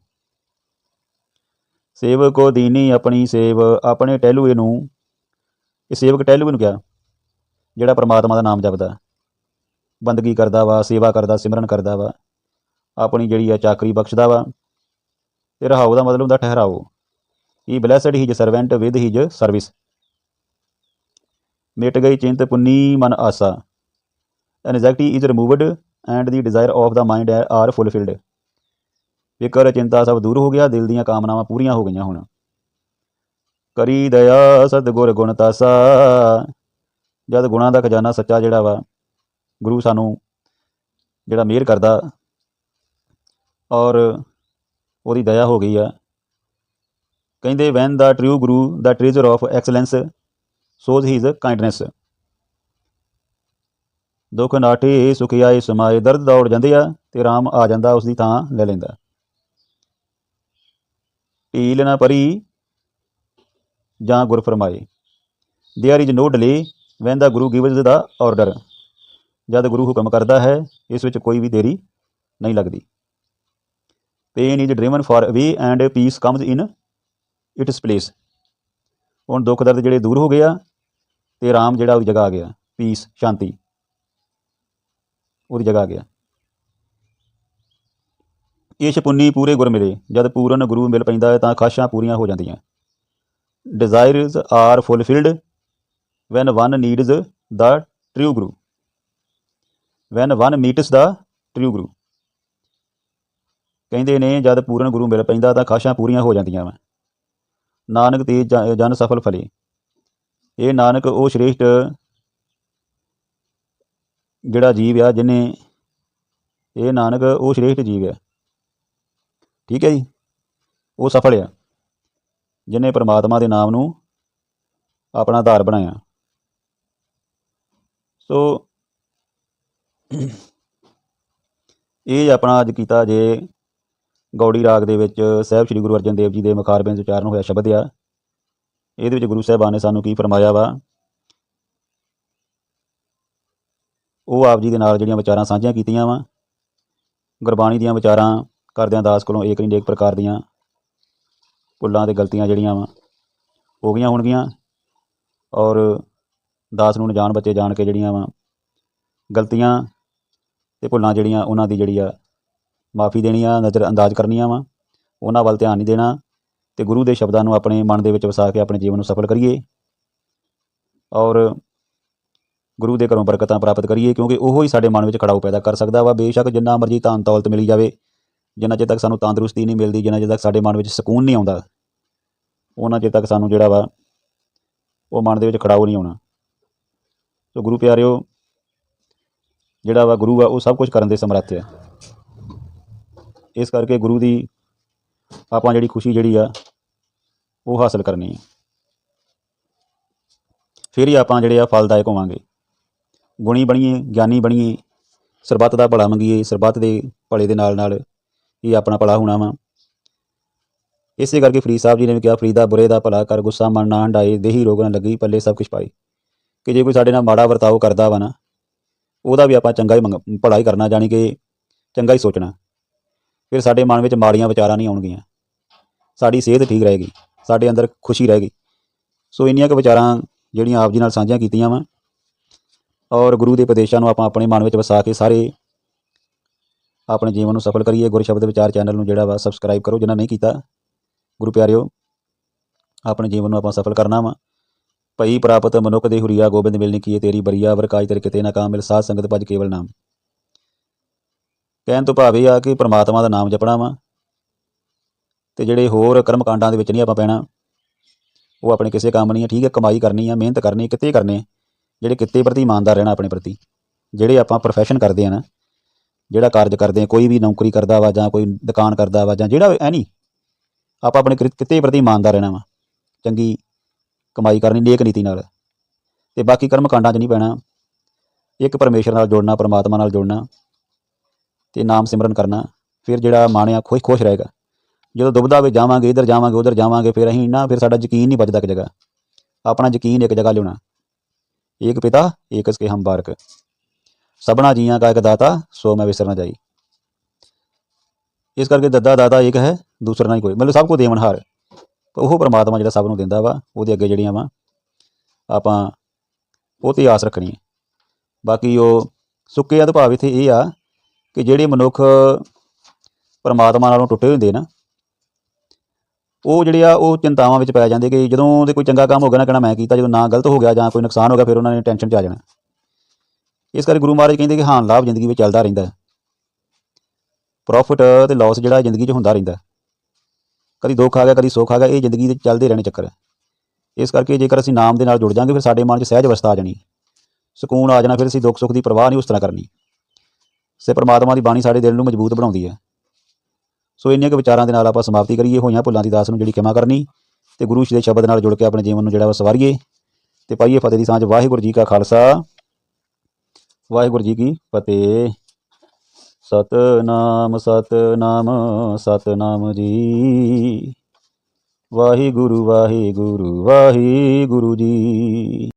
ਸੇਵਕੋ ਦੀਨੀ ਆਪਣੀ ਸੇਵ, ਆਪਣੇ ਟਹਿਲੂਏ ਨੂੰ, ਇਹ ਸੇਵਕ ਟਹਿਲੂਏ ਨੂੰ ਕਿਹਾ, ਜਿਹੜਾ ਪ੍ਰਮਾਤਮਾ ਦਾ ਨਾਮ ਜਪਦਾ, ਬੰਦਗੀ ਕਰਦਾ ਵਾ, ਸੇਵਾ ਕਰਦਾ, ਸਿਮਰਨ ਕਰਦਾ ਵਾ, ਆਪਣੀ ਜਿਹੜੀ ਆ ਚਾਕਰੀ ਬਖਸ਼ਦਾ ਵਾ, ਤੇ ਰਹਾਉ ਦਾ ਮਤਲਬ ਹੁੰਦਾ ਠਹਿਰਾਓ। He blessed his servant with his service ਮਿਟ ਗਈ ਚਿੰਤ ਪੁੰਨੀ ਮਨ ਆਸਾ। Anxiety is removed and the desire of the mind are fulfilled ਫਿਕਰ ਚਿੰਤਾ ਸਭ ਦੂਰ ਹੋ ਗਿਆ, ਦਿਲ ਦੀਆਂ ਕਾਮਨਾਵਾਂ ਪੂਰੀਆਂ ਹੋ ਗਈਆਂ ਹੁਣ। ਕਰੀ ਦਇਆ ਸਤਿਗੁਰ ਗੁਣ ਤਾਸਾ, ਜਦ ਗੁਣਾਂ ਦਾ ਖਜ਼ਾਨਾ ਸੱਚਾ ਜਿਹੜਾ ਵਾ, ਗੁਰੂ ਸਾਨੂੰ ਜਿਹੜਾ ਮਿਹਰ ਕਰਦਾ ਔਰ ਉਹਦੀ ਦਇਆ ਹੋ ਗਈ ਆ। ਕਹਿੰਦੇ when the true guru the treasure of excellence ਸੋਜ਼ his kindness ਦੁੱਖ ਨਾਟੇ ਸੁਖਿਆਏ ਸਮਾਏ ਦਰਦ ਦੌੜ ਜਾਂਦੇ ਆ ਤੇ ਰਾਮ ਆ ਜਾਂਦਾ ਉਸ ਦੀ ਥਾਂ ਲੈ ਲੈਂਦਾ ਢੀਲ ਨਾ ਪਰੀ ਜਾਂ ਗੁਰ ਫਰਮਾਏ there is no delay when the guru gives the order ਜਦ ਗੁਰੂ ਹੁਕਮ ਕਰਦਾ ਹੈ ਇਸ ਵਿੱਚ ਕੋਈ ਵੀ ਦੇਰੀ ਨਹੀਂ ਲੱਗਦੀ pain is driven far away and peace comes in its place ਹੁਣ ਦੁੱਖ ਦਰਦ ਜਿਹੜੇ ਦੂਰ ਹੋ ਗਏ ਆ ਤੇ ਰਾਮ ਜਿਹੜਾ ਉਹਦੀ ਜਗ੍ਹਾ ਆ ਗਿਆ ਪੀਸ ਸ਼ਾਂਤੀ। ਉਹਦੀ ਜਗ੍ਹਾ ਆ ਗਿਆ। ਇਹ ਪੁੰਨੀ ਪੂਰੇ ਗੁਰ ਮਿਲੇ, ਜਦ ਪੂਰਨ ਗੁਰੂ ਮਿਲ ਪੈਂਦਾ ਹੈ ਤਾਂ ਖਾਸ਼ਾਂ ਪੂਰੀਆਂ ਹੋ ਜਾਂਦੀਆਂ। Desires are fulfilled when one needs the true guru when one meets the true guru ਕਹਿੰਦੇ ਨੇ, ਜਦ ਪੂਰਨ ਗੁਰੂ ਮਿਲ ਪੈਂਦਾ ਤਾਂ ਖਾਸ਼ਾਂ ਪੂਰੀਆਂ ਹੋ ਜਾਂਦੀਆਂ ਵਾ। ਨਾਨਕ ਤੇ ਜਨ ਸਫਲ ਫਲੇ। ਇਹ ਨਾਨਕ ਉਹ ਸ਼੍ਰੇਸ਼ਟ ਜਿਹੜਾ ਜੀਵ ਆ ਜਿਹਨੇ ਇਹ ਨਾਨਕ ਉਹ ਸ਼੍ਰੇਸ਼ਟ ਜੀਵ ਆ। ਠੀਕ ਹੈ ਜੀ? ਉਹ ਸਫਲ ਆ, ਜਿਹਨੇ ਪ੍ਰਮਾਤਮਾ ਦੇ ਨਾਮ ਨੂੰ ਆਪਣਾ ਆਧਾਰ ਬਣਾਇਆ। ਸੋ ਇਹ ਆਪਣਾ ਅੱਜ ਕੀਤਾ ਜੇ ਗੌੜੀ ਰਾਗ ਦੇ ਵਿੱਚ ਸਾਹਿਬ ਸ੍ਰੀ ਗੁਰੂ ਅਰਜਨ ਦੇਵ ਜੀ ਦੇ ਮੁਖਾਰਬਿੰਦ ਉਚਾਰਨ ਹੋਇਆ ਸ਼ਬਦ ਆ। ਇਹਦੇ ਵਿੱਚ ਗੁਰੂ ਸਾਹਿਬਾਨ ਨੇ ਸਾਨੂੰ ਕੀ ਫਰਮਾਇਆ ਵਾ? ਉਹ ਆਪ ਜੀ ਦੇ ਨਾਲ ਜਿਹੜੀਆਂ ਵਿਚਾਰਾਂ ਸਾਂਝੀਆਂ ਕੀਤੀਆਂ ਵਾ, ਗੁਰਬਾਣੀ ਦੀਆਂ ਵਿਚਾਰਾਂ ਕਰਦਿਆਂ ਦਾਸ ਕੋਲੋਂ ਏਕ ਨਹੀਂ ਏਕ ਪ੍ਰਕਾਰ ਦੀਆਂ ਭੁੱਲਾਂ ਤੇ ਗਲਤੀਆਂ ਜਿਹੜੀਆਂ ਵਾ ਹੋ ਗਈਆਂ ਹੋਣਗੀਆਂ ਔਰ ਦਾਸ ਨੂੰ ਜਾਣ ਬੱਚੇ ਜਾਣ ਕੇ ਜਿਹੜੀਆਂ ਵਾ, ਗਲਤੀਆਂ ਤੇ ਭੁੱਲਾਂ ਜਿਹੜੀਆਂ ਉਹਨਾਂ ਦੀ ਜਿਹੜੀ ਆ ਮਾਫੀ ਦੇਣੀ ਆ ਨਜ਼ਰ ਅੰਦਾਜ਼ ਕਰਨੀਆਂ ਵਾ, ਉਹਨਾਂ ਵੱਲ ਧਿਆਨ ਨਹੀਂ ਦੇਣਾ ਤੇ ਗੁਰੂ ਦੇ ਸ਼ਬਦਾਂ ਨੂੰ ਆਪਣੇ ਮਨ ਦੇ ਵਿੱਚ ਵਸਾ ਕੇ ਆਪਣੇ ਜੀਵਨ ਨੂੰ ਸਫਲ ਕਰੀਏ ਔਰ ਗੁਰੂ ਦੇ ਘਰੋਂ ਬਰਕਤਾਂ ਪ੍ਰਾਪਤ ਕਰੀਏ, ਕਿਉਂਕਿ ਉਹ ਹੀ ਸਾਡੇ ਮਨ ਵਿੱਚ ਖੜਾਓ ਪੈਦਾ ਕਰ ਸਕਦਾ ਵਾ। ਬੇਸ਼ੱਕ ਜਿੰਨਾ ਮਰਜ਼ੀ ਧਨ ਦੌਲਤ ਮਿਲੀ ਜਾਵੇ, ਜਿੰਨਾ ਚਿਰ ਤੱਕ ਸਾਨੂੰ ਤੰਦਰੁਸਤੀ ਨਹੀਂ ਮਿਲਦੀ, ਜਿੰਨਾ ਚਿਰ ਤੱਕ ਸਾਡੇ ਮਨ ਵਿੱਚ ਸਕੂਨ ਨਹੀਂ ਆਉਂਦਾ, ਉਹਨਾਂ ਚਿਰ ਤੱਕ ਸਾਨੂੰ ਜਿਹੜਾ ਵਾ, ਉਹ ਮਨ ਦੇ ਵਿੱਚ ਖੜਾਓ ਨਹੀਂ ਆਉਣਾ। ਸੋ ਗੁਰੂ ਪਿਆਰਿਓ, ਜਿਹੜਾ ਵਾ ਗੁਰੂ ਆ, ਉਹ ਸਭ ਕੁਝ ਕਰਨ ਦੇ ਸਮਰੱਥ ਆ। ਇਸ ਕਰਕੇ ਗੁਰੂ ਦੀ ਆਪਾਂ ਜਿਹੜੀ ਖੁਸ਼ੀ ਜਿਹੜੀ ਆ ਉਹ ਹਾਸਲ ਕਰਨੀ ਹੈ। ਫਿਰ ਹੀ ਆਪਾਂ ਜਿਹੜੇ ਆ ਫਲਦਾਇਕ ਹੋਵਾਂਗੇ। ਗੁਣੀ ਬਣੀਏ, ਗਿਆਨੀ ਬਣੀਏ, ਸਰਬੱਤ ਦਾ ਭਲਾ ਮੰਗੀਏ, ਸਰਬੱਤ ਦੇ ਭਲੇ ਦੇ ਨਾਲ ਨਾਲ ਹੀ ਆਪਣਾ ਭਲਾ ਹੋਣਾ ਵਾ। ਇਸੇ ਕਰਕੇ ਫਰੀਦ ਸਾਹਿਬ ਜੀ ਨੇ ਵੀ ਕਿਹਾ, ਫਰੀਦਾ ਬੁਰੇ ਦਾ ਭਲਾ ਕਰ, ਗੁੱਸਾ ਮਨ ਨਾ ਹੰਡਾਏ, ਦੇਹੀ ਰੋਗ ਨਾ ਲੱਗੀ, ਪੱਲੇ ਸਭ ਕੁਝ ਪਾਈ ਕਿ ਜੇ ਕੋਈ ਸਾਡੇ ਨਾਲ ਮਾੜਾ ਵਰਤਾਓ ਕਰਦਾ ਵਾ ਨਾ, ਉਹਦਾ ਵੀ ਆਪਾਂ ਚੰਗਾ ਹੀ ਮੰਗ, ਭਲਾ ਹੀ ਕਰਨਾ, ਜਾਣੀ ਕਿ ਚੰਗਾ ਹੀ ਸੋਚਣਾ। ਫਿਰ ਸਾਡੇ ਮਨ ਵਿੱਚ ਮਾੜੀਆਂ ਵਿਚਾਰਾਂ ਨਹੀਂ ਆਉਣਗੀਆਂ। ਸਾਡੀ ਸਿਹਤ ਠੀਕ ਰਹੇਗੀ। ਸਾਡੇ ਅੰਦਰ ਖੁਸ਼ੀ ਰਹਿ ਗਈ। ਸੋ ਇੰਨੀਆਂ ਕੁ ਵਿਚਾਰਾਂ ਜਿਹੜੀਆਂ ਆਪ ਜੀ ਨਾਲ ਸਾਂਝੀਆਂ ਕੀਤੀਆਂ ਵਾ ਔਰ ਗੁਰੂ ਦੇ ਉਪਦੇਸ਼ਾਂ ਨੂੰ ਆਪਾਂ ਆਪਣੇ ਮਨ ਵਿੱਚ ਵਸਾ ਕੇ ਸਾਰੇ ਆਪਣੇ ਜੀਵਨ ਨੂੰ ਸਫਲ ਕਰੀਏ। ਗੁਰ ਸ਼ਬਦ ਵਿਚਾਰ ਚੈਨਲ ਨੂੰ ਜਿਹੜਾ ਵਾ ਸਬਸਕ੍ਰਾਈਬ ਕਰੋ, ਜਿਨ੍ਹਾਂ ਨਹੀਂ ਕੀਤਾ, ਗੁਰੂ ਪਿਆਰਿਓ, ਆਪਣੇ ਜੀਵਨ ਨੂੰ ਆਪਾਂ ਸਫਲ ਕਰਨਾ ਵਾ। ਭਈ ਪ੍ਰਾਪਤ ਮਨੁੱਖ ਦੇ ਹੁਰੀਆ ਗੋਬਿੰਦ ਮਿਲਨੀ ਕੀਏ, ਤੇਰੀ ਬਰੀਆ ਵਰਕਾਜ ਤੇਰੇ ਕਿਤੇ ਨਾ ਕਾਮ ਮਿਲ, ਸਾਧ ਸੰਗਤ ਭਜ ਕੇਵਲ ਨਾਮ। ਕਹਿਣ ਤੋਂ ਭਾਵ ਇਹ ਆ ਕਿ ਪ੍ਰਮਾਤਮਾ ਦਾ ਨਾਮ ਜਪਣਾ ਵਾ। ਤੇ ਜਿਹੜੇ ਹੋਰ ਕਰਮ ਕਾਂਡਾਂ ਦੇ ਵਿੱਚ ਨਹੀਂ ਆਪਾਂ ਪੈਣਾ, ਉਹ ਆਪਣੇ ਕਿਸੇ ਕੰਮ ਨਹੀਂ ਹੈ ਠੀਕ ਹੈ, ਕਮਾਈ ਕਰਨੀ ਹੈ ਮਿਹਨਤ ਕਰਨੀ, ਕਿਤੇ ਕਰਨੇ। ਜਿਹੜੇ ਕਿੱਤੇ ਪ੍ਰਤੀ ਇਮਾਨਦਾਰ ਰਹਿਣਾ ਆਪਣੇ ਪ੍ਰਤੀ। ਜਿਹੜੇ ਆਪਾਂ ਪ੍ਰੋਫੈਸ਼ਨ ਕਰਦੇ ਆ ਨਾ, ਜਿਹੜਾ ਕਾਰਜ ਕਰਦੇ ਆ, ਕੋਈ ਵੀ ਨੌਕਰੀ ਕਰਦਾ ਵਾ ਜਾਂ ਕੋਈ ਦੁਕਾਨ ਕਰਦਾ ਵਾ ਜਾਂ ਜਿਹੜਾ ਐ ਨਹੀਂ। ਆਪਾਂ ਆਪਣੇ ਕਿਰ- ਕਿੱਤੇ ਪ੍ਰਤੀ ਇਮਾਨਦਾਰ ਰਹਿਣਾ ਵਾ। ਚੰਗੀ ਕਮਾਈ ਕਰਨੀ ਨੇਕ ਨੀਤੀ ਨਾਲ। ਤੇ ਬਾਕੀ ਕਰਮ ਕਾਂਡਾਂ 'ਚ ਨਹੀਂ ਪੈਣਾ। ਇੱਕ ਪਰਮੇਸ਼ਰ ਨਾਲ ਜੁੜਨਾ, ਪਰਮਾਤਮਾ ਨਾਲ ਜੁੜਨਾ। ਤੇ ਨਾਮ ਸਿਮਰਨ ਕਰਨਾ। ਫਿਰ ਜਿਹੜਾ ਮਾਣਿਆ ਖੁਸ਼ ਖੁਸ਼ ਰਹੇਗਾ। ਜਦੋਂ ਦੁਬਦਾ ਵਿੱਚ ਜਾਵਾਂਗੇ, ਇੱਧਰ ਜਾਵਾਂਗੇ, ਉੱਧਰ ਜਾਵਾਂਗੇ, ਫਿਰ ਅਸੀਂ ਨਾ, ਫਿਰ ਸਾਡਾ ਯਕੀਨ ਨਹੀਂ ਬਚਦਾ ਇੱਕ ਜਗ੍ਹਾ। ਆਪਣਾ ਯਕੀਨ ਇੱਕ ਜਗ੍ਹਾ ਲਿਆਉਣਾ ਏਕ ਪਿਤਾ ਏਕਸ ਕੇ ਹਮ ਬਾਰਕ। ਸਭਨਾ ਜੀਆਂ ਕਾ ਇੱਕ ਦਾਤਾ, ਸੋ ਮੈਂ ਵਿਸਰਨਾ ਜਾਈ। ਇਸ ਕਰਕੇ ਦੱਦਾ ਦਾਤਾ ਇੱਕ ਹੈ, ਦੂਸਰਾ ਨਹੀਂ ਕੋਈ। ਮਤਲਬ ਸਭ ਕੋ ਦੇਵਨਹਾਰ ਉਹ ਪਰਮਾਤਮਾ ਜਿਹੜਾ ਸਭ ਨੂੰ ਦਿੰਦਾ ਵਾ, ਉਹਦੇ ਅੱਗੇ ਜਿਹੜੀਆਂ ਵਾ, ਆਪਾਂ ਉਹ ਤੇ ਆਸ ਰੱਖਣੀ ਹੈ। ਬਾਕੀ ਉਹ ਸੁੱਕੇ ਅਦਭਾਵ ਇੱਥੇ ਇਹ ਆ ਕਿ ਜਿਹੜੇ ਮਨੁੱਖ ਪਰਮਾਤਮਾ ਨਾਲੋਂ ਟੁੱਟੇ ਹੁੰਦੇ ਨਾ ਉਹ ਜਿਹੜੇ ਆ, ਉਹ ਚਿੰਤਾਵਾਂ ਵਿੱਚ ਪੈ ਜਾਂਦੇ ਕਿ ਜਦੋਂ ਉਹਦੇ ਕੋਈ ਚੰਗਾ ਕੰਮ ਹੋ ਗਿਆ ਨਾ, ਕਹਿਣਾ ਮੈਂ ਕੀਤਾ, ਜਦੋਂ ਨਾ ਗਲਤ ਹੋ ਗਿਆ ਜਾਂ ਕੋਈ ਨੁਕਸਾਨ ਹੋ ਗਿਆ, ਫਿਰ ਉਹਨਾਂ ਨੇ ਟੈਨਸ਼ਨ 'ਚ ਆ ਜਾਣਾ। ਇਸ ਕਰਕੇ ਗੁਰੂ ਮਹਾਰਾਜ ਕਹਿੰਦੇ ਕਿ ਹਾਂ ਲਾਭ ਜ਼ਿੰਦਗੀ ਵਿੱਚ ਚੱਲਦਾ ਰਹਿੰਦਾ ਹੈ। ਪ੍ਰੋਫਿਟ ਤੇ ਲਾਸ ਜਿਹੜਾ ਜ਼ਿੰਦਗੀ 'ਚ ਹੁੰਦਾ ਰਹਿੰਦਾ ਹੈ। ਕਦੀ ਦੁੱਖ ਆ ਗਿਆ, ਕਦੀ ਸੁੱਖ ਆ ਗਿਆ, ਇਹ ਜ਼ਿੰਦਗੀ ਦੇ ਚੱਲਦੇ ਰਹਿਣੇ ਚੱਕਰ ਹੈ। ਇਸ ਕਰਕੇ ਜੇਕਰ ਅਸੀਂ ਨਾਮ ਦੇ ਨਾਲ ਜੁੜ ਜਾਾਂਗੇ, ਫਿਰ ਸਾਡੇ ਮਨ 'ਚ ਸਹਿਜ ਅਵਸਥਾ ਆ ਜਾਣੀ ਸਕੂਨ ਆ ਜਾਣਾ, ਫਿਰ ਅਸੀਂ ਦੁੱਖ ਸੁੱਖ ਦੀ ਪਰਵਾਹ ਨਹੀਂ ਉਸ ਤਰ੍ਹਾਂ ਕਰਨੀ। ਸੇ ਪਰਮਾਤਮਾ ਦੀ ਬਾਣੀ ਸਾਡੇ ਦਿਲ ਨੂੰ ਮਜ਼ਬੂਤ ਬਣਾਉਂਦੀ ਹੈ। ਸੋ ਇੰਨੀਆਂ ਕੁ ਵਿਚਾਰਾਂ ਦੇ ਨਾਲ ਆਪਾਂ ਸਮਾਪਤੀ ਕਰੀਏ। ਹੋਈਆਂ ਭੁੱਲਾਂ ਦੀ ਦਾਸ ਨੂੰ ਜਿਹੜੀ ਖਿਮਾ ਕਰਨੀ ਤੇ ਗੁਰੂ ਜੀ ਦੇ ਸ਼ਬਦ ਨਾਲ ਜੁੜ ਕੇ ਆਪਣੇ ਜੀਵਨ ਨੂੰ ਜਿਹੜਾ ਵਾ ਸਵਾਰੀਏ। ਤੇ ਪਾਈਏ ਫਤਿਹ ਦੀ ਸਾਂਝ। ਵਾਹਿਗੁਰੂ ਜੀ ਕਾ ਖਾਲਸਾ। ਵਾਹਿਗੁਰੂ ਜੀ ਕੀ ਫਤਿਹ। ਸਤਨਾਮ ਸਤਨਾਮ ਸਤਨਾਮ ਜੀ। ਵਾਹਿਗੁਰੂ ਵਾਹਿਗੁਰੂ ਵਾਹਿਗੁਰੂ ਜੀ।